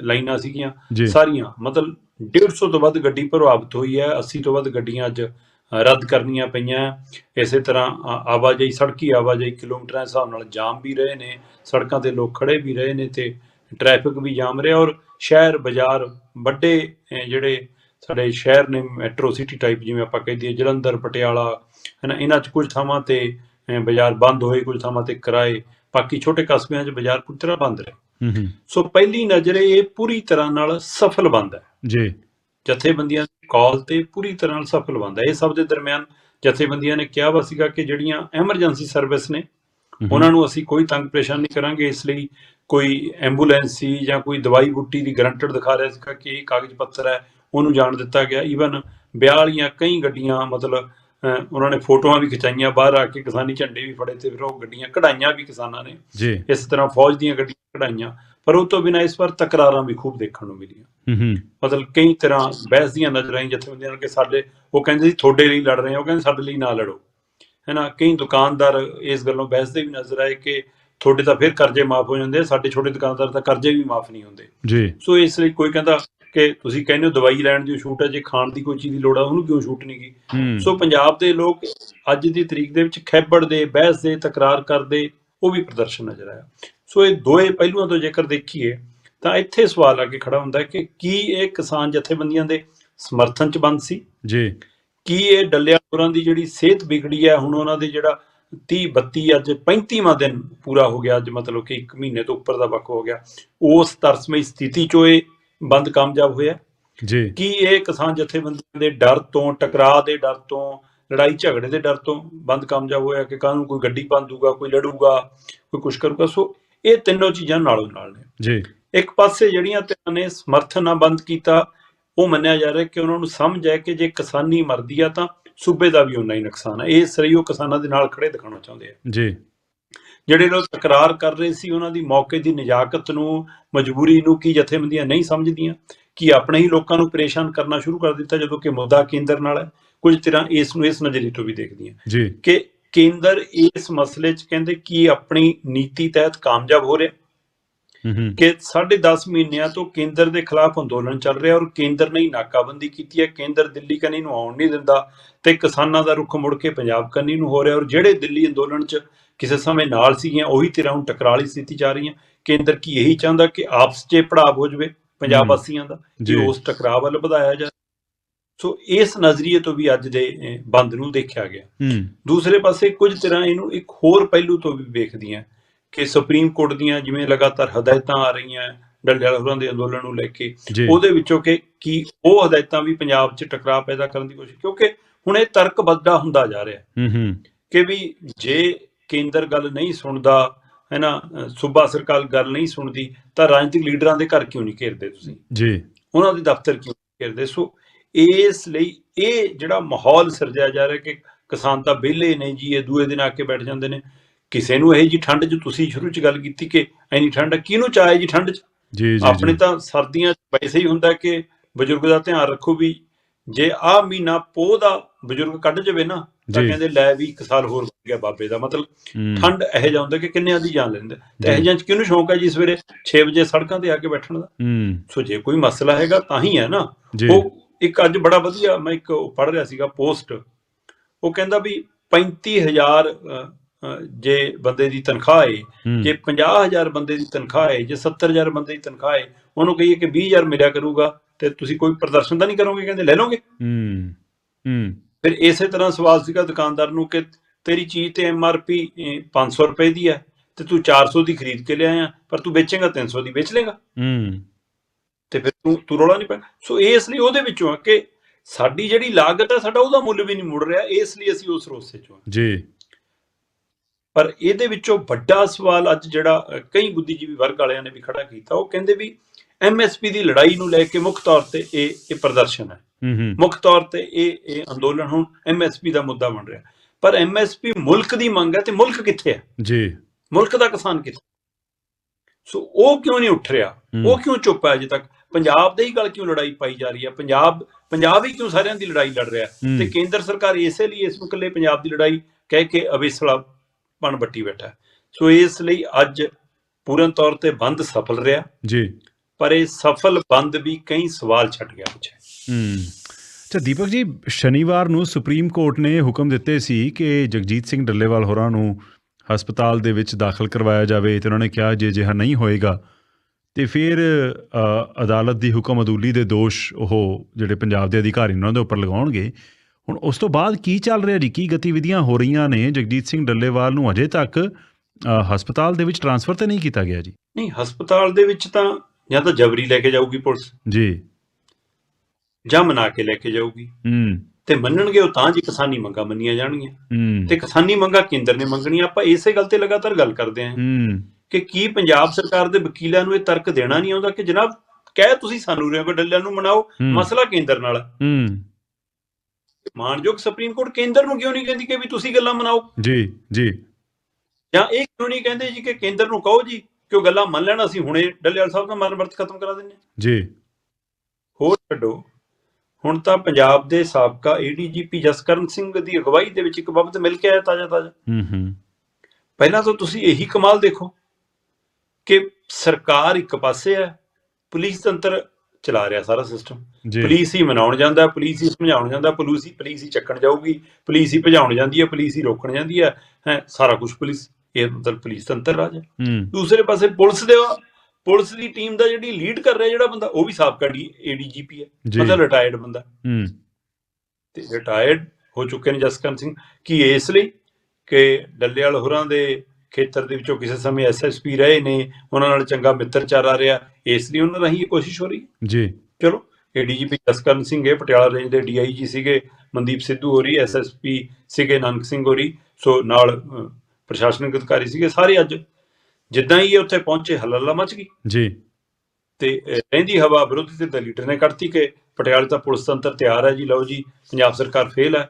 [SPEAKER 2] ਲਾਈਨਾਂ ਸੀਗੀਆਂ ਸਾਰੀਆਂ। ਮਤਲਬ 150 ਤੋਂ ਵੱਧ ਗੱਡੀ ਪ੍ਰਭਾਵਿਤ ਹੋਈ ਹੈ 80 ਤੋਂ ਵੱਧ ਗੱਡੀਆਂ ਅੱਜ ਰੱਦ ਕਰਨੀਆਂ ਪਈਆਂ। ਇਸੇ ਤਰ੍ਹਾਂ ਆਵਾਜਾਈ ਸੜਕੀ ਆਵਾਜਾਈ ਕਿਲੋਮੀਟਰਾਂ ਦੇ ਹਿਸਾਬ ਨਾਲ ਜਾਮ ਵੀ ਰਹੇ ਨੇ ਸੜਕਾਂ ਤੇ ਲੋਕ ਖੜੇ ਵੀ ਰਹੇ ਨੇ ਤੇ ਟ੍ਰੈਫਿਕ ਵੀ ਜਾਮ ਰਿਹਾ ਔਰ ਸ਼ਹਿਰ ਬਾਜ਼ਾਰ ਵੱਡੇ ਜਿਹੜੇ ਸਾਡੇ ਸ਼ਹਿਰ ਨੇ ਮੈਟਰੋ ਸਿਟੀ ਟਾਈਪ ਜਿਵੇਂ ਆਪਾਂ ਕਹਿ ਦਈਏ ਜਲੰਧਰ ਪਟਿਆਲਾ ਹੈ ਨਾ ਇਹਨਾਂ 'ਚ ਕੁਝ ਥਾਵਾਂ ਤੇ ਬਾਜ਼ਾਰ ਬੰਦ ਹੋਏ ਕੁਝ ਥਾਵਾਂ ਤੇ ਕਿਰਾਏ ਬਾਕੀ ਛੋਟੇ ਕਸਬਿਆਂ 'ਚ ਬਾਜ਼ਾਰ ਪੂਰੀ ਤਰ੍ਹਾਂ ਬੰਦ ਰਹੇ। ਸੋ ਪਹਿਲੀ ਨਜ਼ਰੇ ਇਹ ਪੂਰੀ ਤਰ੍ਹਾਂ ਨਾਲ ਸਫਲ ਬੰਦ ਹੈ।
[SPEAKER 1] ਜੀ।
[SPEAKER 2] ਜਥੇਬੰਦੀਆਂ ਦੀ ਕਾਲ ਤੇ ਪੂਰੀ ਤਰ੍ਹਾਂ ਨਾਲ ਸਫਲ ਬੰਦ ਇਹ ਸਭ ਦੇ ਦਰਮਿਆਨ ਜਥੇਬੰਦੀਆਂ ਨੇ ਕਿਹਾ ਵਾ ਸੀਗਾ ਕਿ ਜਿਹੜੀਆਂ ਐਮਰਜੈਂਸੀ ਸਰਵਿਸ ਨੇ। ਉਹਨਾਂ ਨੂੰ ਅਸੀਂ ਕੋਈ ਤੰਗ ਪਰੇਸ਼ਾਨ ਨਹੀਂ ਕਰਾਂਗੇ। ਇਸ ਲਈ ਕੋਈ ਐਂਬੂਲੈਂਸ ਸੀ ਜਾਂ ਕੋਈ ਦਵਾਈ ਬੁੱਟੀ ਦੀ ਗਰੰਟਡ ਦਿਖਾ ਰਿਹਾ ਸੀਗਾ ਕਿ ਇਹ ਕਾਗਜ਼ ਪੱਤਰ ਹੈ ਉਹਨੂੰ ਜਾਣ ਦਿੱਤਾ ਗਿਆ। ਈਵਨ ਵਿਆਹ ਵਾਲੀਆਂ ਕਈ ਗੱਡੀਆਂ ਮਤਲਬ ਉਹਨਾਂ ਨੇ ਫੋਟੋਆਂ ਵੀ ਖਿਚਾਈਆਂ ਬਾਹਰ ਆ ਕੇ ਕਿਸਾਨੀ ਝੰਡੇ ਵੀ ਫੜੇ ਤੇ ਫਿਰ ਉਹ ਗੱਡੀਆਂ ਕਢਾਈਆਂ ਵੀ ਕਿਸਾਨਾਂ ਨੇ। ਇਸ ਤਰ੍ਹਾਂ ਫੌਜ ਦੀਆਂ ਗੱਡੀਆਂ ਕਢਾਈਆਂ ਪਰ ਉਹ ਤੋਂ ਬਿਨਾਂ ਇਸ ਵਾਰ ਤਕਰਾਰਾਂ ਵੀ ਖੂਬ ਦੇਖਣ ਨੂੰ ਮਿਲੀਆਂ।
[SPEAKER 1] ਹੂੰ ਹੂੰ।
[SPEAKER 2] ਮਤਲਬ ਕਈ ਤਰ੍ਹਾਂ ਬਹਿਸ ਦੀਆਂ ਨਜ਼ਰ ਆਈਆਂ ਜਥੇਬੰਦੀਆਂ ਨਾਲ ਕਿ ਸਾਡੇ ਉਹ ਕਹਿੰਦੇ ਸੀ ਤੁਹਾਡੇ ਲਈ ਲੜ ਰਹੇ ਆ ਉਹ ਕਹਿੰਦੇ ਸਾਡੇ ਲਈ ਨਾ ਲੜੋ। ਹੈਨਾ ਕਈ ਦੁਕਾਨਦਾਰ ਇਸ ਗੱਲੋਂ ਬਹਿਸਦੇ ਵੀ ਨਜ਼ਰ ਆਏ ਕਿ ਤੁਹਾਡੇ ਤਾਂ ਫਿਰ ਕਰਜ਼ੇ ਮਾਫ ਹੋ ਜਾਂਦੇ ਸਾਡੇ ਛੋਟੇ ਦੁਕਾਨਦਾਰ ਤਾਂ ਕਰਜ਼ੇ ਵੀ ਮਾਫ ਨਹੀਂ ਹੁੰਦੇ।
[SPEAKER 1] ਜੀ।
[SPEAKER 2] ਸੋ ਇਸ ਲਈ ਕੋਈ ਕਹਿੰਦਾ ਕਿ ਤੁਸੀਂ ਕਹਿੰਦੇ ਹੋ ਦਵਾਈ ਲੈਣ ਦੀ ਛੂਟ ਹੈ ਜੇ ਖਾਣ ਦੀ ਕੋਈ ਚੀਜ਼ ਦੀ ਲੋੜ ਆ ਉਹਨੂੰ ਕਿਉਂ ਛੂਟ ਨਹੀਂ ਗਈ ਸੋ ਪੰਜਾਬ ਦੇ ਲੋਕ ਅੱਜ ਦੀ ਤਰੀਕ ਦੇ ਵਿੱਚ ਖੈਬੜ ਦੇ ਬਹਿਸ ਦੇ ਤਕਰਾਰ ਕਰਦੇ ਉਹ ਵੀ ਪ੍ਰਦਰਸ਼ਨ ਨਜ਼ਰ ਆਇਆ। ਸੋ ਇਹ ਦੋਏ ਪਹਿਲੂਆਂ ਤੋਂ ਜੇਕਰ ਦੇਖੀਏ ਤਾਂ ਇੱਥੇ ਸਵਾਲ ਆ ਕੇ ਖੜਾ ਹੁੰਦਾ ਹੈ ਕਿ ਕੀ ਇਹ ਕਿਸਾਨ ਜਥੇਬੰਦੀਆਂ ਦੇ ਸਮਰਥਨ ਚ ਬੰਦ ਸੀ?
[SPEAKER 1] ਜੀ।
[SPEAKER 2] ਕੀ ਇਹ ਡੱਲਿਆਂ ਹੋਰਾਂ ਦੀ ਜਿਹੜੀ ਸਿਹਤ ਵਿਗੜੀ ਹੈ ਹੁਣ ਉਹਨਾਂ ਦੇ ਜਿਹੜਾ 30 32 ਅੱਜ 35ਵਾਂ ਦਿਨ ਪੂਰਾ ਹੋ ਗਿਆ ਅੱਜ ਮਤਲਬ ਕਿ 1 ਮਹੀਨੇ ਤੋਂ ਉੱਪਰ ਦਾ ਵਕਤ ਹੋ ਗਿਆ ਉਸ ਤਰਸਮਈ ਸਥਿਤੀ ਚੋਂ ਇਹ ਬੰਦ ਕਾਮਯਾਬ ਹੋਇਆ
[SPEAKER 1] ਜੀ।
[SPEAKER 2] ਕੀ ਇਹ ਕਿਸਾਨ ਜਥੇਬੰਦੀਆਂ ਦੇ ਡਰ ਤੋਂ ਟਕਰਾਅ ਦੇ ਡਰ ਤੋਂ ਲੜਾਈ ਝਗੜੇ ਦੇ ਡਰ ਤੋਂ ਬੰਦ ਕਾਮਯਾਬ ਹੋਇਆ ਕਿ ਕਾਹਨੂੰ ਕੋਈ ਗੱਡੀ ਬੰਦੂਗਾ ਕੋਈ ਲੜੂਗਾ ਕੋਈ ਕੁਛ ਕਰੂਗਾ? ਸੋ ਇਹ ਤਿੰਨੋਂ ਚੀਜ਼ਾਂ ਨਾਲੋਂ ਨਾਲ ਨੇ।
[SPEAKER 1] ਜੀ।
[SPEAKER 2] ਇੱਕ ਪਾਸੇ ਜਿਹੜੀਆਂ ਧਿਰਾਂ ਨੇ ਸਮਰਥਨ ਨਾਲ ਬੰਦ ਕੀਤਾ ਉਹ ਮੰਨਿਆ ਜਾ ਰਿਹਾ ਕਿ ਉਹਨਾਂ ਨੂੰ ਸਮਝ ਹੈ ਕਿ ਜੇ ਕਿਸਾਨੀ ਮਰਦੀ ਆ ਤਾਂ ਸੂਬੇ ਦਾ ਵੀ ਉਨਾ ਹੀ ਨੁਕਸਾਨ ਹੈ। ਇਹ ਸਰੀ ਉਹ ਕਿਸਾਨਾਂ ਦੇ ਨਾਲ ਖੜੇ ਦਿਖਾਉਣਾ ਚਾਹੁੰਦੇ ਆ।
[SPEAKER 1] ਜੀ।
[SPEAKER 2] ਜਿਹੜੇ ਲੋਕ ਤਕਰਾਰ ਕਰ ਰਹੇ ਸੀ ਉਹਨਾਂ ਦੀ ਮੌਕੇ ਦੀ ਨਜਾਕਤ ਨੂੰ ਮਜਬੂਰੀ ਨੂੰ ਕੀ ਜਥੇਬੰਦੀਆਂ ਨਹੀਂ ਸਮਝਦੀਆਂ? ਕਿ ਆਪਣੇ ਹੀ ਲੋਕਾਂ ਨੂੰ ਪਰੇਸ਼ਾਨ ਕਰਨਾ ਸ਼ੁਰੂ ਕਰ ਦਿੱਤਾ ਜਦੋਂ ਕਿ ਮੁੱਦਾ ਕੇਂਦਰ ਨਾਲ ਹੈ? ਕੁਝ ਤਰ੍ਹਾਂ ਇਸ ਨੂੰ ਇਸ ਨਜ਼ਰੀਏ ਤੋਂ ਵੀ ਦੇਖਦੀਆਂ। ਕਿ ਕੇਂਦਰ ਇਸ ਮਸਲੇ 'ਚ ਕਹਿੰਦੇ ਕੀ ਆਪਣੀ ਨੀਤੀ ਤਹਿਤ ਕਾਮਯਾਬ ਹੋ ਰਿਹਾ। ਕਿ 10.5 ਮਹੀਨਿਆਂ ਤੋਂ ਕੇਂਦਰ ਦੇ ਖਿਲਾਫ ਅੰਦੋਲਨ ਚੱਲ ਰਿਹਾ ਔਰ ਕੇਂਦਰ ਨੇ ਹੀ ਨਾਕਾਬੰਦੀ ਕੀਤੀ ਹੈ। ਕੇਂਦਰ ਦਿੱਲੀ ਕੰਨੀ ਨੂੰ ਆਉਣ ਨਹੀਂ ਦਿੰਦਾ ਤੇ ਕਿਸਾਨਾਂ ਦਾ ਰੁੱਖ ਮੁੜ ਕੇ ਪੰਜਾਬ ਕੰਨੀ ਨੂੰ ਹੋ ਰਿਹਾ ਔਰ ਜਿਹੜੇ ਦਿੱਲੀ ਅੰਦੋਲਨ 'ਚ ਕਿਸੇ ਸਮੇਂ ਨਾਲ ਸੀਗੀਆਂ ਉਹੀ ਧਿਰਾਂ ਹੁਣ ਟਕਰਾਲੀ ਸਥਿਤੀ ਆ ਰਹੀਆਂ। ਕੇਂਦਰ ਕੀ ਇਹੀ ਚਾਹੁੰਦਾ ਕਿ ਆਪਸ 'ਚ ਪੜਾਵ ਹੋ ਜਾਵੇ ਪੰਜਾਬ ਵਾਸੀਆਂ ਦਾ
[SPEAKER 1] ਜੀ।
[SPEAKER 2] ਕਿ ਉਸ ਟਕਰਾਅ ਵੱਲ ਵਧਾਇਆ ਜਾਏ ਸੋ ਇਸ ਨਜ਼ਰੀਏ ਤੋਂ ਵੀ ਅੱਜ ਦੇ ਬੰਦ ਨੂੰ ਦੇਖਿਆ ਗਿਆ।
[SPEAKER 1] ਹੂੰ।
[SPEAKER 2] ਦੂਸਰੇ ਪਾਸੇ ਕੁਝ ਤਰ੍ਹਾਂ ਇਹਨੂੰ ਇੱਕ ਹੋਰ ਪਹਿਲੂ ਤੋਂ ਵੀ ਵੇਖਦੀਆਂ ਕਿ ਸੁਪਰੀਮ ਕੋਰਟ ਦੀਆਂ ਜਿਵੇਂ ਲਗਾਤਾਰ ਹਦਾਇਤਾਂ ਆ ਰਹੀਆਂ ਡੱਲੇਵਾਲ ਹੋਰਾਂ ਦੇ ਅੰਦੋਲਨ ਨੂੰ ਲੈ ਕੇ ਉਹਦੇ ਵਿੱਚੋਂ ਕਿ ਕੀ ਉਹ ਹਦਾਇਤਾਂ ਵੀ ਪੰਜਾਬ 'ਚ ਟਕਰਾਅ ਪੈਦਾ ਕਰਨ ਦੀ ਕੋਸ਼ਿਸ਼ ਕਿਉਂਕਿ ਹੁਣ ਇਹ ਤਰਕ ਵੱਡਾ ਹੁੰਦਾ ਜਾ ਰਿਹਾ।
[SPEAKER 1] ਹੂੰ ਹੂੰ।
[SPEAKER 2] ਕਿ ਵੀ ਜੇ ਕੇਂਦਰ ਗੱਲ ਨਹੀਂ ਸੁਣਦਾ ਹੈ ਨਾ ਸੂਬਾ ਸਰਕਾਰ ਗੱਲ ਨਹੀਂ ਸੁਣਦੀ ਤਾਂ ਰਾਜਨੀਤਿਕ ਲੀਡਰਾਂ ਦੇ ਘਰ ਕਿਉਂ ਨਹੀਂ ਘੇਰਦੇ ਤੁਸੀਂ?
[SPEAKER 1] ਜੀ।
[SPEAKER 2] ਉਹਨਾਂ ਦੇ ਦਫ਼ਤਰ ਕਿਉਂ ਨਹੀਂ ਘੇਰਦੇ? ਸੋ ਇਸ ਲਈ ਇਹ ਜਿਹੜਾ ਮਾਹੌਲ ਸਿਰਜਿਆ ਜਾ ਰਿਹਾ ਕਿ ਕਿਸਾਨ ਤਾਂ ਵਿਹਲੇ ਨੇ ਜੀ ਇਹ ਦੂਏ ਦਿਨ ਆ ਕੇ ਬੈਠ ਜਾਂਦੇ ਨੇ। ਕਿਸੇ ਨੂੰ ਇਹ ਜੀ ਠੰਡ 'ਚ ਤੁਸੀਂ ਸ਼ੁਰੂ 'ਚ ਗੱਲ ਕੀਤੀ ਕਿ ਐਨੀ ਠੰਡ ਆ, ਕਿਹਨੂੰ ਚਾਹੇ ਜੀ ਠੰਡ 'ਚ?
[SPEAKER 1] ਜੀ ਜੀ
[SPEAKER 2] ਆਪਣੇ
[SPEAKER 1] ਜੀ।
[SPEAKER 2] ਤਾਂ ਸਰਦੀਆਂ 'ਚ ਵੈਸੇ ਹੀ ਹੁੰਦਾ ਕਿ ਬਜ਼ੁਰਗ ਦਾ ਧਿਆਨ ਰੱਖੋ ਵੀ ਜੇ ਆਹ ਮਹੀਨਾ ਪੋਹ ਦਾ ਬਜ਼ੁਰਗ ਕੱਢ ਜਾਵੇ ਨਾ ਤਾਂ
[SPEAKER 1] ਜੀ।
[SPEAKER 2] ਕਹਿੰਦੇ ਲੈ ਵੀ ਇੱਕ ਸਾਲ ਹੋਰ ਗਿਆ ਬਾਬੇ ਦਾ। ਮਤਲਬ ਠੰਡ ਇਹੋ ਜਿਹਾ ਹੁੰਦਾ ਕਿ ਕਿੰਨਿਆਂ ਦੀ ਜਾਨ ਲੈਂਦਾ। ਤੇ
[SPEAKER 1] ਜੀ।
[SPEAKER 2] ਇਹੋ ਜਿਹਾ 'ਚ ਕਿਹਨੂੰ ਸ਼ੌਂਕ ਹੈ ਜੀ ਸਵੇਰੇ 6 ਵਜੇ ਸੜਕਾਂ ਤੇ ਆ ਕੇ ਬੈਠਣ ਦਾ? ਸੋ ਜੇ ਕੋਈ ਮਸਲਾ ਹੈਗਾ ਤਾਂ ਹੀ ਹੈ ਨਾ।
[SPEAKER 1] ਜੀ।
[SPEAKER 2] ਉਹ ਇੱਕ ਅੱਜ ਬੜਾ ਵਧੀਆ ਮੈਂ ਇੱਕ ਪੜ੍ਹ ਰਿਹਾ ਸੀਗਾ ਪੋਸਟ। ਉਹ ਕਹਿੰਦਾ ਵੀ 35000 ਅ, ਅ, ਜੇ ਬੰਦੇ ਦੀ ਤਨਖਾਹ ਹੈ। ਜੇ 50000 ਬੰਦੇ ਦੀ ਤਨਖਾਹ ਹੈ ਜੇ 70000 ਬੰਦੇ ਦੀ ਤਨਖਾਹ ਹੈ ਉਹਨੂੰ ਕਹੀਏ ਕਿ 20000 ਮਿਲਿਆ ਕਰੂਗਾ ਤੇ ਤੁਸੀਂ ਕੋਈ ਪ੍ਰਦਰਸ਼ਨ ਤਾਂ ਨਹੀਂ ਕਰੋਗੇ ਕਹਿੰਦੇ ਲੈ ਲਓਗੇ।
[SPEAKER 1] ਹੂੰ ਹੂੰ।
[SPEAKER 2] ਫਿਰ ਇਸੇ ਤਰ੍ਹਾਂ ਸਵਾਲ ਸੀਗਾ ਦੁਕਾਨਦਾਰ ਨੂੰ ਕਿ ਤੇਰੀ ਚੀਜ਼ ਤੇ ਐਮਆਰਪੀ 500 ਰੁਪਏ ਦੀ ਹੈ ਤੇ ਤੂੰ 400 ਦੀ ਖਰੀਦ ਕੇ ਲਿਆਇਆ ਪਰ ਤੂੰ ਵੇਚੇਗਾ 300 ਦੀ ਵੇਚ ਲੇਗਾ
[SPEAKER 1] ਹੂੰ।
[SPEAKER 2] ਤੇ ਫਿਰ ਤੂੰ ਤੂੰ ਰੌਲਾ ਨਹੀਂ ਪਾ ਸੋ ਇਸ ਲਈ ਉਹਦੇ ਵਿੱਚੋਂ ਆ ਕਿ ਸਾਡੀ ਜਿਹੜੀ ਲਾਗਤ ਹੈ ਸਾਡਾ ਉਹਦਾ ਮੁੱਲ ਵੀ ਨਹੀਂ ਮੁੜ ਰਿਹਾ ਇਸ ਲਈ ਅਸੀਂ ਉਸ ਰੋਸੇ ਚੋਂ।
[SPEAKER 1] ਜੀ।
[SPEAKER 2] ਪਰ ਇਹਦੇ ਵਿੱਚੋਂ ਵੱਡਾ ਸਵਾਲ ਅੱਜ ਜਿਹੜਾ ਕਈ ਬੁੱਧੀਜੀਵੀ ਵਰਗ ਵਾਲਿਆਂ ਨੇ ਵੀ ਖੜਾ ਕੀਤਾ ਉਹ ਕਹਿੰਦੇ ਵੀ ਐਮਐਸਪੀ ਦੀ ਲੜਾਈ ਨੂੰ ਲੈ ਕੇ ਮੁੱਖ ਤੌਰ ਤੇ ਇਹ ਇਹ ਪ੍ਰਦਰਸ਼ਨ ਹੈ। ਮੁੱਖ ਤੌਰ ਤੇ ਇਹ ਇਹ ਅੰਦੋਲਨ ਹੁਣ ਐਮਐਸਪੀ ਦਾ ਮੁੱਦਾ ਬਣ ਰਿਹਾ। ਪਰ ਐਮਐਸਪੀ ਮੁਲਕ ਦੀ ਮੰਗ ਹੈ ਤੇ ਮੁਲਕ ਕਿੱਥੇ ਹੈ?
[SPEAKER 1] ਜੀ।
[SPEAKER 2] ਮੁਲਕ ਦਾ ਕਿਸਾਨ ਕਿੱਥੇ? ਸੋ ਉਹ ਕਿਉਂ ਨਹੀਂ ਉੱਠ ਰਿਹਾ? ਉਹ ਕਿਉਂ ਚੁੱਪ ਹੈ ਅਜੇ ਤੱਕ? ਪੰਜਾਬ ਦੇ ਹੀ ਗੱਲ ਕਿਉਂ ਲੜਾਈ ਪਾਈ ਜਾ ਰਹੀ ਹੈ? ਪੰਜਾਬ ਪੰਜਾਬ ਹੀ ਕਿਉਂ ਸਾਰਿਆਂ ਦੀ ਲੜਾਈ ਲੜ ਰਿਹਾ ਤੇ ਕੇਂਦਰ ਸਰਕਾਰ ਇਸੇ ਲਈ ਇਸ ਨੂੰ ਇਕੱਲੇ ਪੰਜਾਬ ਦੀ ਲੜਾਈ ਕਹਿ ਕੇ ਅਵੇਸਲਾ ਪਣ ਬੱਟੀ ਬੈਠਾ। ਸੋ ਇਸ ਲਈ ਅੱਜ ਪੂਰਨ ਤੌਰ ਤੇ ਬੰਦ ਸਫਲ ਰਿਹਾ।
[SPEAKER 1] ਜੀ।
[SPEAKER 2] ਪਰ ਇਹ ਸਫਲ ਬੰਦ ਵੀ ਕਈ ਸਵਾਲ ਛੱਡ ਗਿਆ ਪਿੱਛੇ।
[SPEAKER 1] ਹੂੰ। ਅੱਛਾ ਦੀਪਕ ਜੀ ਸ਼ਨੀਵਾਰ ਨੂੰ ਸੁਪਰੀਮ ਕੋਰਟ ਨੇ ਹੁਕਮ ਦਿੱਤੇ ਸੀ ਕਿ ਜਗਜੀਤ ਸਿੰਘ ਡੱਲੇਵਾਲ ਹੋਰਾਂ ਨੂੰ ਹਸਪਤਾਲ ਦੇ ਵਿੱਚ ਦਾਖਲ ਕਰਵਾਇਆ ਜਾਵੇ ਤੇ ਉਹਨਾਂ ਨੇ ਕਿਹਾ ਜੇ ਅਜਿਹਾ ਨਹੀਂ ਹੋਏਗਾ ਤੇ ਫਿਰ ਅਦਾਲਤ ਦੀ ਹੁਕਮ ਅਦੂਲੀ ਦੇ ਦੋਸ਼ ਉਹ ਜਿਹੜੇ ਪੰਜਾਬ ਦੇ ਅਧਿਕਾਰੀ ਉਹਨਾਂ ਦੇ ਉੱਪਰ ਲਗਾਉਣਗੇ ਹੁਣ ਉਸ ਤੋਂ ਬਾਅਦ ਕੀ ਚੱਲ ਰਿਹਾ ਜੀ? ਕੀ ਗਤੀਵਿਧੀਆਂ ਹੋ ਰਹੀਆਂ ਨੇ? ਜਗਜੀਤ ਸਿੰਘ ਡੱਲੇਵਾਲ ਨੂੰ ਅਜੇ ਤੱਕ ਹਸਪਤਾਲ ਦੇ ਵਿੱਚ ਟਰਾਂਸਫਰ ਤੇ ਨਹੀਂ ਕੀਤਾ ਗਿਆ ਜੀ?
[SPEAKER 2] ਨਹੀਂ ਹਸਪਤਾਲ ਦੇ ਵਿੱਚ ਤਾਂ ਜਾਂ ਤਾਂ ਜਬਰੀ ਲੈ ਕੇ ਜਾਊਗੀ ਪੁਲਿਸ।
[SPEAKER 1] ਜੀ।
[SPEAKER 2] ਜਾਂ ਮਨਾ ਕੇ ਲੈ ਕੇ ਜਾਊਗੀ।
[SPEAKER 1] ਹੂੰ।
[SPEAKER 2] ਤੇ ਮੰਨਣਗੇ ਉਹ ਤਾਂ ਜੀ ਕਿਸਾਨੀ ਮੰਗਾਂ ਮੰਨੀਆਂ ਜਾਣਗੀਆਂ।
[SPEAKER 1] ਹੂੰ।
[SPEAKER 2] ਤੇ ਕਿਸਾਨੀ ਮੰਗਾਂ ਕੇਂਦਰ ਨੇ ਮੰਗਣੀਆਂ। ਆਪਾਂ ਇਸੇ ਗੱਲ ਤੇ ਲਗਾਤਾਰ ਗੱਲ ਕਰਦੇ ਆਂ
[SPEAKER 1] ਹੂੰ।
[SPEAKER 2] ਕਿ ਕੀ ਪੰਜਾਬ ਸਰਕਾਰ ਦੇ ਵਕੀਲਾਂ ਨੂੰ ਇਹ ਤਰਕ ਦੇਣਾ ਨਹੀਂ ਆਉਂਦਾ ਕਿ ਜਨਾਬ ਕਹਿ ਤੁਸੀਂ ਸਾਨੂੰ ਰਿਓ ਡੱਲਿਆਂ ਨੂੰ ਮਨਾਓ ਮਸਲਾ ਕੇਂਦਰ ਨਾਲ। ਹੈ। ਮਾਨਯੋਗ ਸੁਪਰੀਮ ਕੋਰਟ ਕੇਂਦਰ ਨੂੰ ਕਿਉਂ ਨਹੀਂ ਕਹਿੰਦੀ ਕਿ ਵੀ ਤੁਸੀਂ ਗੱਲਾਂ ਮਨਾਓ?
[SPEAKER 1] ਜੀ ਜੀ।
[SPEAKER 2] ਜਾਂ ਇਹ ਕਿਉਂ ਨਹੀਂ ਕਹਿੰਦੇ ਜੀ ਕਿ ਕੇਂਦਰ ਨੂੰ ਕਹੋ ਜੀ ਕਿ ਉਹ ਗੱਲਾਂ ਮੰਨ ਲੈਣ ਅਸੀਂ ਹੁਣੇ ਡੱਲੇਵਾਲ ਸਾਹਿਬ ਦਾ ਮਰਨ ਵਰਤ ਖਤਮ ਕਰਾ ਦਿੰਨੇ।
[SPEAKER 1] ਜੀ।
[SPEAKER 2] ਹੋਰ ਛੱਡੋ ਹੁਣ ਤਾਂ ਪੰਜਾਬ ਦੇ ਸਾਬਕਾ ਏਡੀਜੀਪੀ ਜਸਕਰਨ ਸਿੰਘ ਦੀ ਅਗਵਾਈ ਦੇ ਵਿੱਚ ਇੱਕ ਵਫਦ ਮਿਲ ਕੇ ਆਇਆ ਤਾਜ਼ਾ ਤਾਜ਼ਾ
[SPEAKER 1] ਹੂੰ ਹੂੰ।
[SPEAKER 2] ਪਹਿਲਾਂ ਤਾਂ ਤੁਸੀਂ ਇਹੀ ਕਮਾਲ ਦੇਖੋ ਕਿ ਸਰਕਾਰ ਇੱਕ ਪਾਸੇ ਹੈ ਪੁਲਿਸ ਤੰਤਰ ਚਲਾ ਰਿਹਾ ਸਾਰਾ ਸਿਸਟਮ ਪੁਲਿਸ ਹੀ ਮਨਾਉਣ ਜਾਂਦਾ ਪੁਲਿਸ ਹੀ ਸਮਝਾਉਣ ਜਾਂਦਾ ਪੁਲਿਸ ਹੀ ਪੁਲਿਸ ਹੀ ਚੱਕਣ ਜਾਊਗੀ ਪੁਲਿਸ ਹੀ ਭਜਾਉਣ ਜਾਂਦੀ ਹੈ ਪੁਲਿਸ ਹੀ ਰੋਕਣ ਜਾਂਦੀ ਹੈ ਹੈ ਸਾਰਾ ਕੁਝ ਪੁਲਿਸ ਇਹ ਮਤਲਬ ਪੁਲਿਸ ਤੰਤਰ ਰਾਜ ਦੂਸਰੇ ਪਾਸੇ ਪੁਲਿਸ ਦੇ ਪੁਲਿਸ ਦੀ ਟੀਮ ਦਾ ਜਿਹੜੀ ਲੀਡ ਕਰ ਰਿਹਾ ਜਿਹੜਾ ਬੰਦਾ ਉਹ ਵੀ ਸਾਬਕਾ ਡੀ ਏਡੀਜੀਪੀ ਹੈ ਮਤਲਬ ਰਿਟਾਇਰਡ ਬੰਦਾ।
[SPEAKER 1] ਹੂੰ।
[SPEAKER 2] ਤੇ ਰਿਟਾਇਰਡ ਹੋ ਚੁੱਕੇ ਨੇ ਜਸਕਰਨ ਸਿੰਘ। ਕੀ ਇਸ ਲਈ ਕਿ ਡੱਲੇਵਾਲ ਹੋਰਾਂ ਦੇ ਖੇਤਰ ਦੇ ਵਿੱਚੋਂ ਕਿਸੇ ਸਮੇਂ ਐਸਐਸਪੀ ਰਹੇ ਨੇ ਉਹਨਾਂ ਨਾਲ ਚੰਗਾ ਮਿੱਤਰਚਾਰ ਰਿਹਾ ਇਸ ਲਈ ਉਹਨਾਂ ਰਾਹੀਂ ਇਹ ਕੋਸ਼ਿਸ਼ ਹੋ ਰਹੀ ਹੈ।
[SPEAKER 1] ਜੀ।
[SPEAKER 2] ਚਲੋ ਏਡੀਜੀਪੀ ਜਸਕਰਨ ਸਿੰਘ ਇਹ ਪਟਿਆਲਾ ਰੇਂਜ ਦੇ ਡੀਆਈਜੀ ਸੀਗੇ ਮਨਦੀਪ ਸਿੱਧੂ ਹੋਰੀ ਐਸਐਸਪੀ ਸੀਗੇ ਨਾਨਕ ਸਿੰਘ ਹੋਰੀ ਸੋ ਨਾਲ ਪ੍ਰਸ਼ਾਸਨਿਕ ਅਧਿਕਾਰੀ ਸੀਗੇ ਸਾਰੇ ਅੱਜ ਜਿੱਦਾਂ ਹੀ ਇਹ ਉੱਥੇ ਪਹੁੰਚੇ ਹੱਲਲਾ ਮਚ ਗਈ।
[SPEAKER 1] ਜੀ।
[SPEAKER 2] ਤੇ ਰਹਿੰਦੀ ਹਵਾ ਵਿਰੋਧੀ ਧਿਰ ਦੇ ਲੀਡਰ ਨੇ ਕੱਢਤੀ ਕਿ ਪਟਿਆਲੇ ਦਾ ਪੁਲਿਸ ਤੰਤਰ ਤਿਆਰ ਹੈ ਜੀ ਲਓ ਜੀ ਪੰਜਾਬ ਸਰਕਾਰ ਫੇਲ ਹੈ